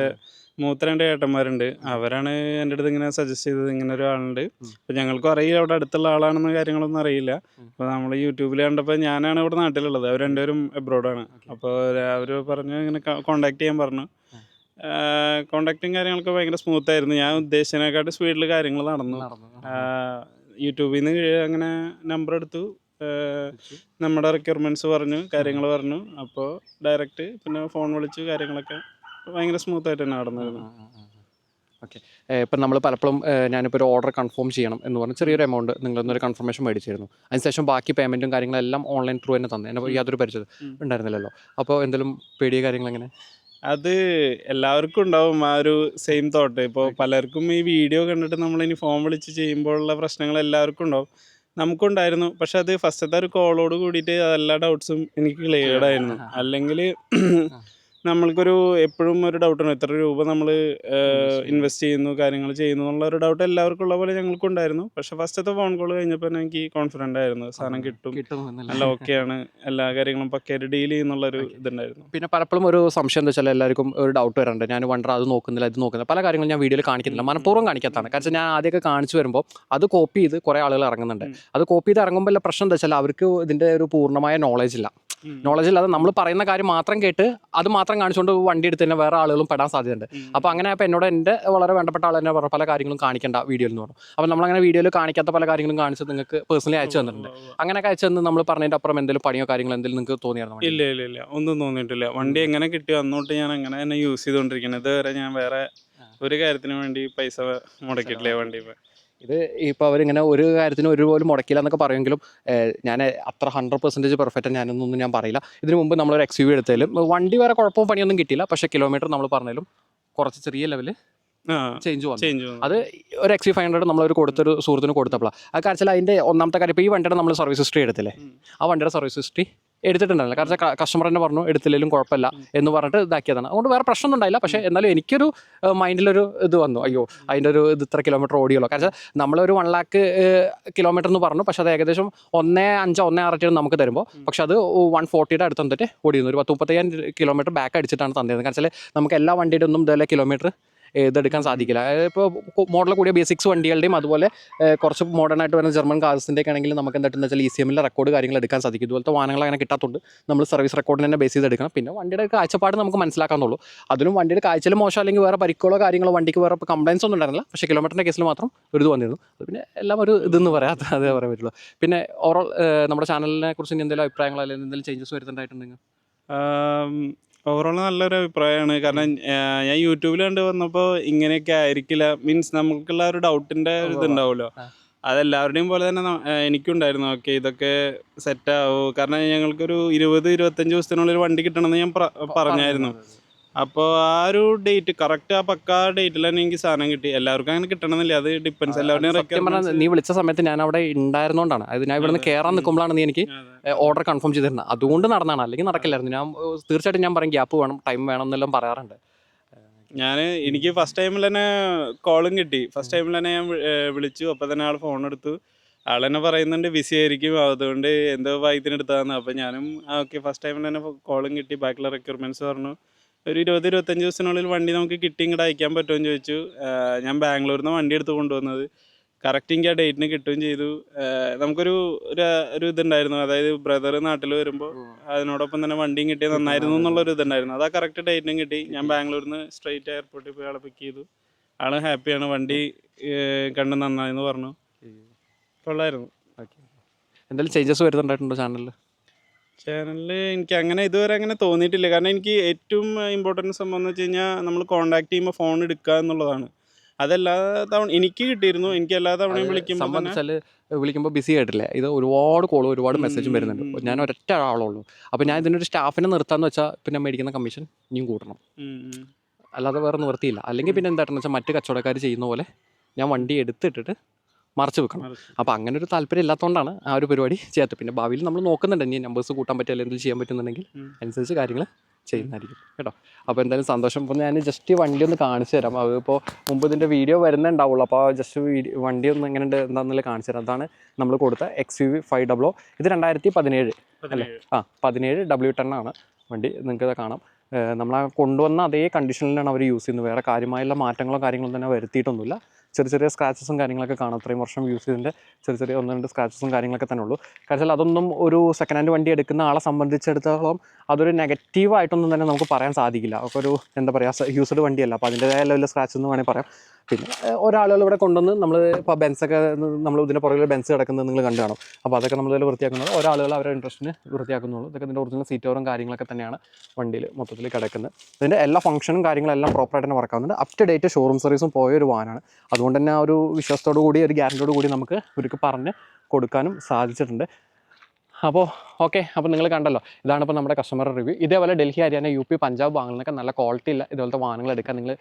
S3: മൂത്ത രണ്ട് ഏട്ടന്മാരുണ്ട്. അവരാണ് എന്റെ അടുത്ത് ഇങ്ങനെ സജസ്റ്റ് ചെയ്തത്. ഇങ്ങനെ ഒരാളുണ്ട്.
S2: അപ്പം
S3: അപ്പോൾ ഞങ്ങൾക്കും അറിയില്ല അവിടെ അടുത്തുള്ള ആളാണെന്ന് കാര്യങ്ങളൊന്നും അറിയില്ല. അപ്പോൾ നമ്മൾ യൂട്യൂബിൽ കണ്ടപ്പോൾ ഞാനാണ് ഇവിടെ നാട്ടിലുള്ളത്. അവർ രണ്ടുപേരും എബ്രോഡാണ് അപ്പോൾ അവർ പറഞ്ഞു ഇങ്ങനെ കോണ്ടാക്ട് ചെയ്യാൻ പറഞ്ഞു.
S2: കോണ്ടാക്ടും
S3: കോണ്ടാക്റ്റും കാര്യങ്ങളൊക്കെ ഭയങ്കര സ്മൂത്ത് ആയിരുന്നു. ഞാൻ ഉദ്ദേശിച്ചതിനെക്കാട്ട് സ്പീഡിൽ കാര്യങ്ങൾ നടന്നു. യൂട്യൂബിൽ നിന്ന് അങ്ങനെ നമ്പർ എടുത്തു. നമ്മുടെ റിക്വയർമെന്റ്സ് പറഞ്ഞു കാര്യങ്ങൾ പറഞ്ഞു. അപ്പോൾ ഡയറക്റ്റ് പിന്നെ ഫോൺ വിളിച്ചു കാര്യങ്ങളൊക്കെ ഭയങ്കര സ്മൂത്ത് ആയിട്ട് തന്നെ നടന്നിരുന്നു
S2: ഓക്കെ ഇപ്പം നമ്മൾ പലപ്പോഴും ഞാനിപ്പോൾ ഒരു ഓർഡർ കൺഫേം ചെയ്യണം എന്ന് പറഞ്ഞ് ചെറിയൊരു എമൗണ്ട് നിങ്ങളൊന്നൊരു കൺഫർമേഷൻ മേടിച്ചിരുന്നു. അതിനുശേഷം ബാക്കി പേയ്മെന്റും കാര്യങ്ങളെല്ലാം ഓൺലൈൻ ത്രൂ തന്നെ തന്നെ. എന്നെ യാതൊരു പരിചയം ഉണ്ടായിരുന്നില്ലല്ലോ. അപ്പോൾ എന്തെങ്കിലും പേടിയ കാര്യങ്ങൾ എങ്ങനെ?
S3: അത് എല്ലാവർക്കും ഉണ്ടാവും. ആ ഒരു സെയിം തോട്ട് ഇപ്പോൾ പലർക്കും ഈ വീഡിയോ കണ്ടിട്ട് നമ്മളിനി ഫോൺ വിളിച്ച് ചെയ്യുമ്പോഴുള്ള പ്രശ്നങ്ങൾ എല്ലാവർക്കും ഉണ്ടാവും. നമുക്കുണ്ടായിരുന്നു പക്ഷെ അത് ഫസ്റ്റത്തെ ഒരു കോളോട് കൂടിയിട്ട് എല്ലാ ഡൗട്ട്സും എനിക്ക് ക്ലിയർഡ് ആയിരുന്നു. അല്ലെങ്കിൽ നമ്മൾക്കൊരു എപ്പോഴും ഒരു ഡൗട്ട് ഉണ്ട് എത്ര രൂപ നമ്മൾ ഇൻവെസ്റ്റ് ചെയ്യുന്നു. കാര്യങ്ങൾ ചെയ്യുന്നു എന്നുള്ള ഒരു ഡൗട്ട് എല്ലാവർക്കും ഉള്ള പോലെ ഞങ്ങൾക്കും ഉണ്ടായിരുന്നു. പക്ഷെ ഫസ്റ്റത്തെ ഫോൺ കോൾ കഴിഞ്ഞപ്പോൾ എനിക്ക് കോൺഫിഡന്റ് ആയിരുന്നു. സാധനം കിട്ടും.
S2: കിട്ടും
S3: നല്ല ഓക്കെയാണ് എല്ലാ കാര്യങ്ങളും പക്കയായിട്ട് ഡീൽ ചെയ്യുന്നുള്ളൊരു ഇതുണ്ടായിരുന്നു.
S2: പിന്നെ പലപ്പോഴും ഒരു സംശയം എന്താ വെച്ചാൽ എല്ലാവർക്കും ഒരു ഡൗട്ട് വരാറുണ്ട്. ഞാൻ വണ്ടർ അത് നോക്കുന്നില്ല ഇത് നോക്കുന്നില്ല. പല കാര്യങ്ങളും ഞാൻ വീഡിയോയിൽ കാണിക്കുന്നില്ല. മനഃപൂർവം കാണിക്കാത്തതാണ്. കാരണം ഞാൻ ആദ്യമൊക്കെ കാണിച്ചു വരുമ്പോൾ അത് കോപ്പി ചെയ്ത് കുറേ ആളുകൾ ഇറങ്ങുന്നുണ്ട്. അത് കോപ്പി ചെയ്ത് ഇറങ്ങുമ്പോൾ ഉള്ള പ്രശ്നം എന്താ വെച്ചാൽ അവർക്ക് ഇതിന്റെ ഒരു പൂർണമായ നോളേജ് ഇല്ല.
S3: നോളേജ്
S2: നോളജ് ഇല്ലാതെ നമ്മൾ പറയുന്ന കാര്യം മാത്രം കേട്ട് അത് മാത്രം കാണിച്ചുകൊണ്ട് വണ്ടി എടുത്ത് തന്നെ വേറെ ആളുകളും പെടാൻ സാധ്യതയുണ്ട്. അപ്പോൾ അങ്ങനെ അപ്പോൾ എന്നോട് എന്റെ വളരെ വേണ്ടപ്പെട്ട ആൾ തന്നെ പറഞ്ഞു പല കാര്യങ്ങളും കാണിക്കേണ്ട വീഡിയോയിൽ എന്ന് പറഞ്ഞു. അപ്പോൾ നമ്മളങ്ങനെ വീഡിയോയിൽ കാണിക്കാത്ത പല കാര്യങ്ങളും കാണിച്ച് നിങ്ങൾക്ക് പേഴ്സണലി അയച്ചു തന്നിട്ടുണ്ട്. അങ്ങനെയൊക്കെ അയച്ചു തന്ന് നമ്മൾ പറഞ്ഞതിന്റെ അപ്പുറം എന്തെങ്കിലും പണിയോ കാര്യങ്ങളോ എന്തെങ്കിലും നിങ്ങൾക്ക് തോന്നിയായിരുന്നു
S3: ഇല്ല ഇല്ല ഇല്ല. ഒന്നും തോന്നിയിട്ടില്ല. വണ്ടി എങ്ങനെ കിട്ടിയോ അന്നോട്ട് ഞാൻ അങ്ങനെ തന്നെ യൂസ് ചെയ്തുകൊണ്ടിരിക്കുന്നത് ഇതുവരെ ഞാൻ വേറെ ഒരു കാര്യത്തിന് വേണ്ടി പൈസ മുടക്കിയിട്ടില്ല വണ്ടി
S2: ഇത് ഇപ്പോൾ അവരിങ്ങനെ ഒരു കാര്യത്തിന് ഒരു പോലും മുടക്കില്ല എന്നൊക്കെ പറയുമെങ്കിലും ഞാൻ അത്ര ഹൺഡ്രഡ് പെർസെന്റേജ് പെർഫെക്റ്റ് ഞാനൊന്നും ഞാൻ പറയില്ല. ഇതിന് മുമ്പ് നമ്മളൊരു എക്സ് യു എടുത്താലും വണ്ടി വേറെ കുഴപ്പവും പണിയൊന്നും കിട്ടിയില്ല. പക്ഷേ കിലോമീറ്റർ നമ്മൾ പറഞ്ഞാലും കുറച്ച് ചെറിയ ലെവൽ ചേഞ്ച് വന്നു. അത് ഒരു എക്സ് ഫൈവ് ഹൺഡ്രഡ് നമ്മളൊരു കൊടുത്തൊരു സുഹൃത്തിന് കൊടുത്തപ്പോഴാണ് ആ കാര്യത്തിൽ അതിന്റെ ഒന്നാമത്തെ കാര്യം ഇപ്പോൾ ഈ വണ്ടിയുടെ നമ്മൾ സർവീസ് ഹിസ്റ്ററി എടുത്തില്ലേ? ആ വണ്ടിയുടെ സർവീസ് ഹിസ്റ്ററി എടുത്തിട്ടുണ്ടായില്ല കാരണം കസ്റ്റമർ തന്നെ പറഞ്ഞു എടുത്തില്ലെങ്കിലും കുഴപ്പമില്ല എന്ന് പറഞ്ഞിട്ട് ഇതാക്കിയതാണ്. അതുകൊണ്ട് വേറെ പ്രശ്നമൊന്നും ഉണ്ടായില്ല. പക്ഷേ എന്നാലും എനിക്കൊരു മൈൻഡിലൊരു ഇത് വന്നു. അയ്യോ അതിന്റെ ഒരു ഇത് ഇത്ര കിലോമീറ്റർ ഓടിയുള്ളൂ കാരണം നമ്മളൊരു വൺ ലാക്ക് കിലോമീറ്റർ എന്ന് പറഞ്ഞു. പക്ഷേ അത് ഏകദേശം ഒന്നേ അഞ്ചോ ഒന്നേ ആറൊക്കെ നമുക്ക് തരുമ്പോൾ. പക്ഷെ അത് വൺ ഫോർട്ടിയുടെ അടുത്ത് വന്നിട്ട് ഓടിയിരുന്നു. ഒരു പത്ത് മുപ്പത്തയ്യായിരം കിലോമീറ്റർ ബാക്ക് അടിച്ചിട്ടാണ് തന്നിരുന്നത്. കാരണം വെച്ചാൽ നമുക്ക് എല്ലാ വണ്ടിയുടെ ഒന്നും ഇതുപോലെ കിലോമീറ്റർ ഇതെടുക്കാൻ സാധിക്കില്ല. ഇപ്പോൾ മോഡൽ കൂടിയ ബേസിക്സ് വണ്ടികളുടെയും അതുപോലെ കുറച്ച് മോഡേൺ ആയിട്ട് വരുന്ന ജർമ്മൻ കാർസിന്റെ ഒക്കെ ആണെങ്കിൽ നമുക്ക് എന്താ വെച്ചാൽ ഇ സി എമ്മിലെ റെക്കോർഡ് കാര്യങ്ങൾ എടുക്കാൻ സാധിക്കും. ഇതുപോലത്തെ വാഹനങ്ങൾ അങ്ങനെ കിട്ടാത്തതുകൊണ്ട് നമ്മൾ സർവീസ് റെക്കോർഡിന് തന്നെ ബേസ് ചെയ്ത് എടുക്കണം പിന്നെ വണ്ടിയുടെ കാഴ്ചപ്പാട് നമുക്ക് മനസ്സിലാക്കാന്നുള്ളൂ. അതിലും വണ്ടിയുടെ കാഴ്ചയിൽ മോശം അല്ലെങ്കിൽ വേറെ പരിക്കുകളോ കാര്യങ്ങളോ വണ്ടിക്ക് വേറെ കംപ്ലൈൻസ് ഒന്നും ഉണ്ടായിരുന്നില്ല. പക്ഷേ കിലോമീറ്ററിന്റെ കേസിൽ മാത്രം ഒരു ഇത് വന്നിരുന്നു. പിന്നെ എല്ലാം ഒരു ഇതെന്ന് പറയാം. അത് പറയാൻ പറ്റുള്ളൂ. പിന്നെ ഓവറോൾ നമ്മുടെ ചാനലിനെ കുറിച്ച് എന്തെങ്കിലും അഭിപ്രായങ്ങളോ അല്ലെങ്കിൽ എന്തെങ്കിലും ചേഞ്ചസ് വരുന്നുണ്ടായിട്ടുണ്ടെങ്കിൽ?
S3: ഓവറോൾ നല്ലൊരു അഭിപ്രായമാണ്. കാരണം ഞാൻ യൂട്യൂബിൽ കണ്ട് വന്നപ്പോൾ ഇങ്ങനെയൊക്കെ ആയിരിക്കില്ല. മീൻസ് നമുക്കുള്ള ഒരു ഡൗട്ടിന്റെ ഒരു ഇതുണ്ടാവുമല്ലോ. അതെല്ലാവരുടെയും പോലെ തന്നെ എനിക്കുണ്ടായിരുന്നു ഓക്കെ ഇതൊക്കെ സെറ്റ് ആവോ. കാരണം ഞങ്ങൾക്കൊരു ഇരുപത് ഇരുപത്തഞ്ച് ദിവസത്തിനുള്ളിൽ വണ്ടി കിട്ടണമെന്ന് ഞാൻ പറഞ്ഞായിരുന്നു. അപ്പോൾ ആ ഒരു ഡേറ്റ് കറക്റ്റ് ആ പക്കാ ഡേറ്റിൽ തന്നെ എനിക്ക് സാധനം കിട്ടി. എല്ലാവർക്കും അങ്ങനെ കിട്ടണമെന്നില്ല. അത് ഡിപ്പെൻസ് എല്ലാവരുടെയും
S2: നീ വിളിച്ച സമയത്ത് ഞാൻ അവിടെ ഉണ്ടായിരുന്നോണ്ടാണ് അത് ഞാൻ ഇവിടുന്ന്
S3: നിന്ന്
S2: കയറാൻ നിൽക്കുമ്പോഴാണ് നീ എനിക്ക് ഓർഡർ കൺഫേം ചെയ്തിരുന്നത് അതുകൊണ്ട് നടന്നാണ്. അല്ലെങ്കിൽ നടക്കില്ലായിരുന്നു. ഞാൻ തീർച്ചയായിട്ടും ഞാൻ പറയും ഗ്യാപ്പ് വേണം ടൈം വേണം എന്നെല്ലാം പറയാറുണ്ട്.
S3: ഞാൻ എനിക്ക് ഫസ്റ്റ് ടൈമിൽ തന്നെ കോളും കിട്ടി. ഫസ്റ്റ് ടൈമിൽ തന്നെ ഞാൻ വിളിച്ചു. അപ്പോൾ തന്നെ ആൾ ഫോൺ എടുത്തു. ആൾ തന്നെ പറയുന്നുണ്ട് ബിസി ആയിരിക്കും. അതുകൊണ്ട് എന്തോ ഭാഗ്യത്തിന് എടുത്തതാണ് അപ്പോൾ ഞാനും ഓക്കെ ഫസ്റ്റ് ടൈമിൽ തന്നെ കോളും കിട്ടി. ബാക്കിയുള്ള റിക്വയർമെന്റ്സ് പറഞ്ഞു. ഒരു ഇരുപത് ഇരുപത്തഞ്ച് ദിവസത്തിനുള്ളിൽ വണ്ടി നമുക്ക് കിട്ടി ഇങ്ങോട്ട് അയക്കാൻ പറ്റുമെന്ന് ചോദിച്ചു. ഞാൻ ബാംഗ്ലൂരിൽ നിന്ന് വണ്ടി എടുത്ത് കൊണ്ടുവന്നത്. കറക്റ്റ് എനിക്ക് ആ ഡേറ്റിന് കിട്ടുകയും ചെയ്തു. നമുക്കൊരു ഒരു ഇതുണ്ടായിരുന്നു. അതായത് ബ്രദർ നാട്ടിൽ വരുമ്പോൾ അതിനോടൊപ്പം തന്നെ വണ്ടിയും കിട്ടിയത് നന്നായിരുന്നു എന്നുള്ളൊരു ഇതുണ്ടായിരുന്നു. അത് ആ കറക്റ്റ് ഡേറ്റിനും കിട്ടി. ഞാൻ ബാംഗ്ലൂരിൽ നിന്ന് സ്ട്രെയിറ്റ് എയർപോർട്ടിൽ പോയി ആളെ പിക്ക് ചെയ്തു. ആൾ ഹാപ്പിയാണ് വണ്ടി കണ്ട് നന്നായെന്ന് പറഞ്ഞു. കൊള്ളായിരുന്നു.
S2: എന്തെങ്കിലും ചേഞ്ചസ് വരുന്നുണ്ടായിട്ടുണ്ടോ ചാനലിൽ
S3: ചാനലിൽ എനിക്ക് അങ്ങനെ ഇതുവരെ അങ്ങനെ തോന്നിയിട്ടില്ല. കാരണം എനിക്ക് ഏറ്റവും ഇമ്പോർട്ടന്റ് സംഭവം എന്ന് വെച്ച് കഴിഞ്ഞാൽ നമ്മൾ കോൺടാക്ട് ചെയ്യുമ്പോൾ ഫോൺ എടുക്കുക എന്നുള്ളതാണ്. അതെല്ലാ തവണ എനിക്ക് കിട്ടിയിരുന്നു. എനിക്ക് എല്ലാ തവണയും വിളിക്കുമ്പോൾ
S2: വിളിക്കുമ്പോൾ ബിസി ആയിട്ടില്ല. ഇത് ഒരുപാട് കോളും ഒരുപാട് മെസ്സേജും വരുന്നുണ്ട്. ഞാൻ ഒരൊറ്റ ആളുള്ളൂ അപ്പോൾ ഞാൻ ഇതിനൊരു സ്റ്റാഫിനെ നിർത്താന്ന് വെച്ചാൽ പിന്നെ മേടിക്കുന്ന കമ്മീഷൻ ഇനിയും കൂട്ടണം. അല്ലാതെ വേറെ നിവർത്തിയില്ല അല്ലെങ്കിൽ പിന്നെ എന്താണെന്ന് വെച്ചാൽ മറ്റു കച്ചവടക്കാർ ചെയ്യുന്ന പോലെ ഞാൻ വണ്ടി എടുത്തിട്ടിട്ട് മറച്ച് വെക്കണം. അപ്പോൾ അങ്ങനെ ഒരു താല്പര്യം ഇല്ലാത്തതുകൊണ്ടാണ് ആ ഒരു പരിപാടി ചെയ്യാത്തത്. പിന്നെ ഭാവിയിൽ നമ്മൾ നോക്കുന്നുണ്ട് ഇനി നമ്പേഴ്സ് കൂട്ടാൻ പറ്റിയ അല്ലെങ്കിൽ ചെയ്യാൻ പറ്റുന്നുണ്ടെങ്കിൽ. അനുസരിച്ച് കാര്യങ്ങൾ ചെയ്യുന്നതായിരിക്കും. കേട്ടോ? അപ്പോൾ എന്തായാലും സന്തോഷം. ഇപ്പോൾ ഞാൻ ജസ്റ്റ് വണ്ടി ഒന്ന് കാണിച്ചു തരാം. അതിപ്പോൾ മുമ്പ് ഇതിന്റെ വീഡിയോ വരുന്നുണ്ടാവുള്ളൂ. അപ്പോൾ ജസ്റ്റ് വീഡിയോ വണ്ടി ഒന്ന് എങ്ങനെ ഉണ്ട് എന്താണെന്നുള്ള കാണിച്ചു തരാം. അതാണ് നമ്മൾ കൊടുത്ത X U V five W ഇത് രണ്ടായിരത്തി പതിനേഴ്. അല്ലേ ആ പതിനേഴ് ഡബ്ല്യു ടെൻ ആണ് വണ്ടി. നിങ്ങൾക്ക് കാണാം. നമ്മൾ കൊണ്ടുവന്ന അതേ കണ്ടീഷനിലാണ് അവർ യൂസ് ചെയ്യുന്നത്. വേറെ കാര്യമായുള്ള മാറ്റങ്ങളോ കാര്യങ്ങളോ തന്നെ വരുത്തിയിട്ടൊന്നുമില്ല. ചെറിയ ചെറിയ സ്ക്രാച്ചസും കാര്യങ്ങളൊക്കെ കാണാം. അത്രയും വർഷം യൂസ് ചെയ്തതിന്റെ ചെറിയ ചെറിയ ഒന്ന് രണ്ട് സ്ക്രാച്ചസും കാര്യങ്ങളൊക്കെ തന്നെ ഉള്ളൂ. കാരണം അതൊന്നും ഒരു സെക്കൻഡ് ഹാൻഡ് വണ്ടി എടുക്കുന്ന ആളെ സംബന്ധിച്ചിടത്തോളം അതൊരു നെഗറ്റീവായിട്ടൊന്നും തന്നെ നമുക്ക് പറയാൻ സാധിക്കില്ല. അപ്പോൾ ഒരു എന്താ പറയുക യൂസ്ഡ് വണ്ടിയല്ല. അപ്പോൾ അതിന്റെതായ ലെവലിൽ സ്ക്രാച്ച് എന്ന് വേണമെങ്കിൽ പറയാം. പിന്നെ ഒരാളുകൾ ഇവിടെ കൊണ്ടുവന്ന് നമ്മൾ ഇപ്പോൾ ബെൻസൊക്കെ നമ്മൾ ഇതിന്റെ പുറകിൽ ബെൻസ് കിടക്കുന്നത് നിങ്ങൾ കണ്ടു കാണും. അപ്പോൾ അതൊക്കെ നമ്മൾ ഇതിൽ വൃത്തിയാക്കുന്നത് ഒരാളുകൾ അവരുടെ ഇൻട്രസ്റ്റിന് വൃത്തിയാക്കുന്നുള്ളൂ. ഇതൊക്കെ ഇതിന്റെ ഒറിജിനൽ സീറ്റോറും കാര്യങ്ങളൊക്കെ തന്നെയാണ് വണ്ടിയിൽ മൊത്തത്തിൽ കിടക്കുന്നത്. ഇതിന്റെ എല്ലാ ഫംഗ്ഷനും കാര്യങ്ങളെല്ലാം പ്രോപ്പറായിട്ട് തന്നെ വർക്കാവുന്നുണ്ട് അപ് ടു ഡേറ്റ് ഷോറൂം സർവീസും പോയ ഒരു വാഹനമാണ് അതുകൊണ്ട് തന്നെ ആ ഒരു വിശ്വാസത്തോടു കൂടി ഒരു ഗ്യാരന്റിയോട് കൂടി നമുക്ക് ഇവർക്ക് പറഞ്ഞ് കൊടുക്കാനും സാധിച്ചിട്ടുണ്ട്. അപ്പോൾ ഓക്കെ അപ്പോൾ നിങ്ങൾ കണ്ടല്ലോ ഇതാണ് ഇപ്പോൾ നമ്മുടെ കസ്റ്റമർ റിവ്യൂ ഇതേപോലെ ഡൽഹി ഹരിയാന യു പി പഞ്ചാബ് വാങ്ങുന്നതൊക്കെ നല്ല ക്വാളിറ്റി ഇല്ല ഇതുപോലത്തെ വാഹനങ്ങൾ എടുക്കാൻ നിങ്ങൾ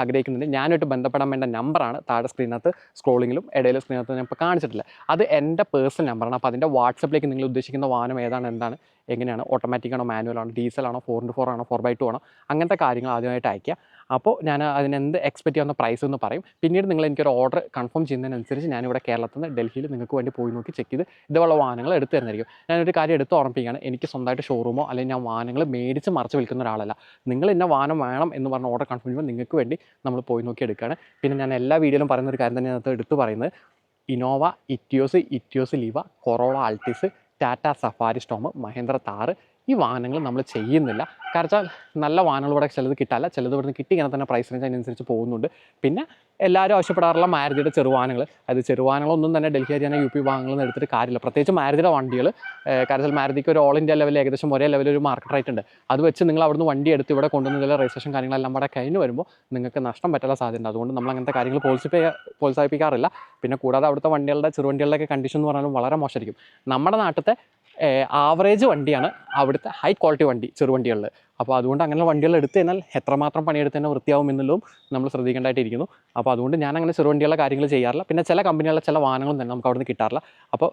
S2: ആഗ്രഹിക്കുന്നുണ്ട്. ഞാനായിട്ട് ബന്ധപ്പെടാൻ വേണ്ട നമ്പറാണ് താഴെ സ്ക്രീനകത്ത് സ്ക്രോളിങ്ങിലും ഇടയിലെ സ്ക്രീനകത്ത് ഞാൻ ഇപ്പോൾ കാണിച്ചിട്ടില്ല. അത് എന്റെ പേഴ്സണൽ നമ്പറാണ് അപ്പോൾ അതിന്റെ വാട്സപ്പിലേക്ക് നിങ്ങൾ ഉദ്ദേശിക്കുന്ന വാഹനം ഏതാണ് എന്താണ് എങ്ങനെയാണ് ഓട്ടോമാറ്റിക് ആണോ മാനുവൽ ആണോ ഡീസൽ ആണോ ഫോർ ഇന്റു ഫോർ ആണോ ഫോർ ബൈ ടു ആണോ അങ്ങനത്തെ കാര്യങ്ങൾ ആദ്യമായിട്ട് അയക്കുക അപ്പോൾ ഞാൻ അതിനെന്ത് എക്സ്പെക്റ്റ് ചെയ്യുന്ന പ്രൈസ് എന്ന് പറയും. പിന്നീട് നിങ്ങൾ എനിക്കൊരു ഓർഡർ കൺഫേം ചെയ്യുന്നതിനനുസരിച്ച് ഞാനിവിടെ കേരളത്തിൽ നിന്ന് ഡൽഹിയിൽ നിങ്ങൾക്ക് വേണ്ടി പോയി നോക്കി ചെക്ക് ചെയ്ത് ഇതുപോലുള്ള വാഹനങ്ങൾ എടുത്തു തരുന്നതായിരിക്കും. ഞാനൊരു കാര്യം എടുത്ത് ഓർമ്മിപ്പിക്കുകയാണ് എനിക്ക് സ്വന്തമായിട്ട് ഷോറൂമോ അല്ലെങ്കിൽ ഞാൻ വാഹനങ്ങൾ മേടിച്ച് മറിച്ച് വിൽക്കുന്ന ഒരാളല്ല. നിങ്ങൾ എന്നെ വാഹനം വേണം എന്ന് പറഞ്ഞ ഓർഡർ കൺഫേം ചെയ്യുമ്പോൾ നിങ്ങൾക്ക് വേണ്ടി നമ്മൾ പോയി നോക്കി എടുക്കുകയാണ്. പിന്നെ ഞാൻ എല്ലാ വീഡിയോയിലും പറയുന്ന ഒരു കാര്യം തന്നെ അതിനകത്ത് എടുത്ത് പറയുന്നത്. Innova Etios Etios Liva Corolla Altis Tata Safari Storm Mahindra Thar ഈ വാഹനങ്ങൾ നമ്മൾ ചെയ്യുന്നില്ല. കാരണം നല്ല വാഹനങ്ങൾ ഇവിടെ ചിലത് കിട്ടാല്ല ചിലത് ഇവിടുന്ന് കിട്ടി ഇങ്ങനെ തന്നെ പ്രൈസ് റേഞ്ച് അതിനനുസരിച്ച് പോകുന്നുണ്ട്. പിന്നെ എല്ലാവരും ആവശ്യപ്പെടാറുള്ള മാരുതിയുടെ ചെറുവാഹനങ്ങൾ. അത് ചെറുവാഹനങ്ങളൊന്നും തന്നെ ഡൽഹി ഹരിയാന യു പി വാഹനങ്ങളിൽ നിന്ന് എടുത്തിട്ട് കാര്യമില്ല. പ്രത്യേകിച്ച് മാരുതിയുടെ വണ്ടികൾ കാരണം മാരുതിക്ക് ഒരു ഓൾ ഇന്ത്യ ലെവലിൽ ഏകദേശം ഒരേ ലെവലിൽ ഒരു മാർക്കറ്റ് റേറ്റ് ഉണ്ട്. അത് വെച്ച് നിങ്ങൾ അവിടുന്ന് വണ്ടി എടുത്ത് ഇവിടെ കൊണ്ടുവന്നതിലെ രജിസ്ട്രേഷൻ കാര്യങ്ങളെല്ലാം കൂടെ കഴിഞ്ഞ് വരുമ്പോൾ നിങ്ങൾക്ക് നഷ്ടം പറ്റാനുള്ള സാധ്യതയുണ്ട്. അതുകൊണ്ട് നമ്മൾ അങ്ങനത്തെ കാര്യങ്ങൾ പ്രോത്സാഹിപ്പിക്കാ പ്രോത്സാഹിപ്പിക്കാറില്ല പിന്നെ കൂടാതെ അവിടുത്തെ വണ്ടികളുടെ ചെറുവണ്ടികളുടെയൊക്കെ കണ്ടീഷൻ എന്ന് പറഞ്ഞാലും വളരെ മോശമായിരിക്കും. നമ്മുടെ നാട്ടിലത്തെ ആവറേജ് വണ്ടിയാണ് അവിടുത്തെ ഹൈ ക്വാളിറ്റി വണ്ടി ചെറുവണ്ടികളിൽ അപ്പോൾ അതുകൊണ്ട് അങ്ങനെ വണ്ടികൾ എടുത്തു കഴിഞ്ഞാൽ എത്രമാത്രം പണിയെടുത്ത് തന്നെ വൃത്തിയാവും എന്നുള്ളതും നമ്മൾ ശ്രദ്ധിക്കേണ്ടതായിട്ടിരിക്കുന്നു. അപ്പോൾ അതുകൊണ്ട് ഞാൻ അങ്ങനെ ചെറുവണ്ടിയുള്ള കാര്യങ്ങൾ ചെയ്യാറില്ല. പിന്നെ ചില കമ്പനികളുടെ ചില വാഹനങ്ങളും തന്നെ നമുക്ക് അവിടെ നിന്ന് കിട്ടാറില്ല. അപ്പോൾ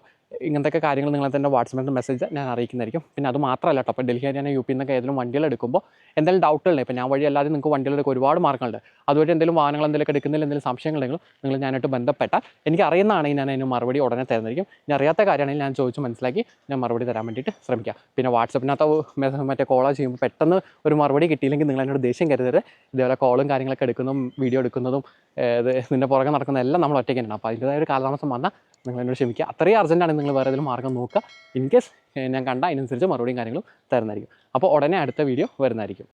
S2: ഇങ്ങനത്തെ കാര്യങ്ങൾ നിങ്ങളെ തന്നെ വാട്സപ്പിൽ മെസ്സേജ് ഞാൻ അറിയിക്കുന്നതായിരിക്കും. പിന്നെ അത് മാത്രമല്ല കേട്ടോ അപ്പോൾ ഡൽഹി ഹരിയാന യു പി എന്നൊക്കെ ഏതെങ്കിലും വണ്ടികൾ എടുക്കുമ്പോൾ എന്തെങ്കിലും ഡൗട്ടുകളുണ്ട് ഇപ്പോൾ ഞാൻ വഴി അല്ലാതെ നിങ്ങൾക്ക് വണ്ടികളൊക്കെ ഒരുപാട് മാർഗങ്ങളുണ്ട് അതുവഴി എന്തെങ്കിലും വാഹനങ്ങൾ എന്തെങ്കിലും എടുക്കുന്നതിൽ എന്തെങ്കിലും സംശയങ്ങളുണ്ടെങ്കിലും നിങ്ങൾ ഞാനായിട്ട് ബന്ധപ്പെട്ടാൽ എനിക്ക് അറിയുന്നതാണെങ്കിൽ ഞാൻ അതിന് മറുപടി ഉടനെ തരുന്നതായിരിക്കും. ഞാൻ അറിയാത്ത കാര്യമാണെങ്കിൽ ഞാൻ ചോദിച്ച് മനസ്സിലാക്കി ഞാൻ മറുപടി തരാൻ വേണ്ടിയിട്ട് ശ്രമിക്കാം. പിന്നെ വാട്സപ്പിനകത്ത് മറ്റേ കോളോ ചെയ്യുമ്പോൾ പെട്ടെന്ന് ഒരു മറുപടി കിട്ടിയില്ലെങ്കിൽ നിങ്ങൾ എന്നോട് ദേഷ്യം കരുതരുത്. ഇതേപോലെ കോളും കാര്യങ്ങളൊക്കെ എടുക്കുന്നതും വീഡിയോ എടുക്കുന്നതും ഇതിന്റെ പുറകെ നടക്കുന്ന എല്ലാം നമ്മൾ ഒറ്റയ്ക്ക് തന്നെയാണ് അപ്പോൾ അതിന്റെതായ ഒരു കാലതാമസം വന്നാൽ നിങ്ങൾ എന്നോട് ക്ഷമിക്കുക. അത്രയും അർജന്റാണ് നിങ്ങൾ വേറെ ഏതെങ്കിലും മാർഗം നോക്കുക. ഇൻ കേസ് ഞാൻ കണ്ട അതിനനുസരിച്ച് മറുപടിയും കാര്യങ്ങളും തരുന്നതായിരിക്കും. അപ്പോൾ ഉടനെ അടുത്ത വീഡിയോ വരുന്നതായിരിക്കും.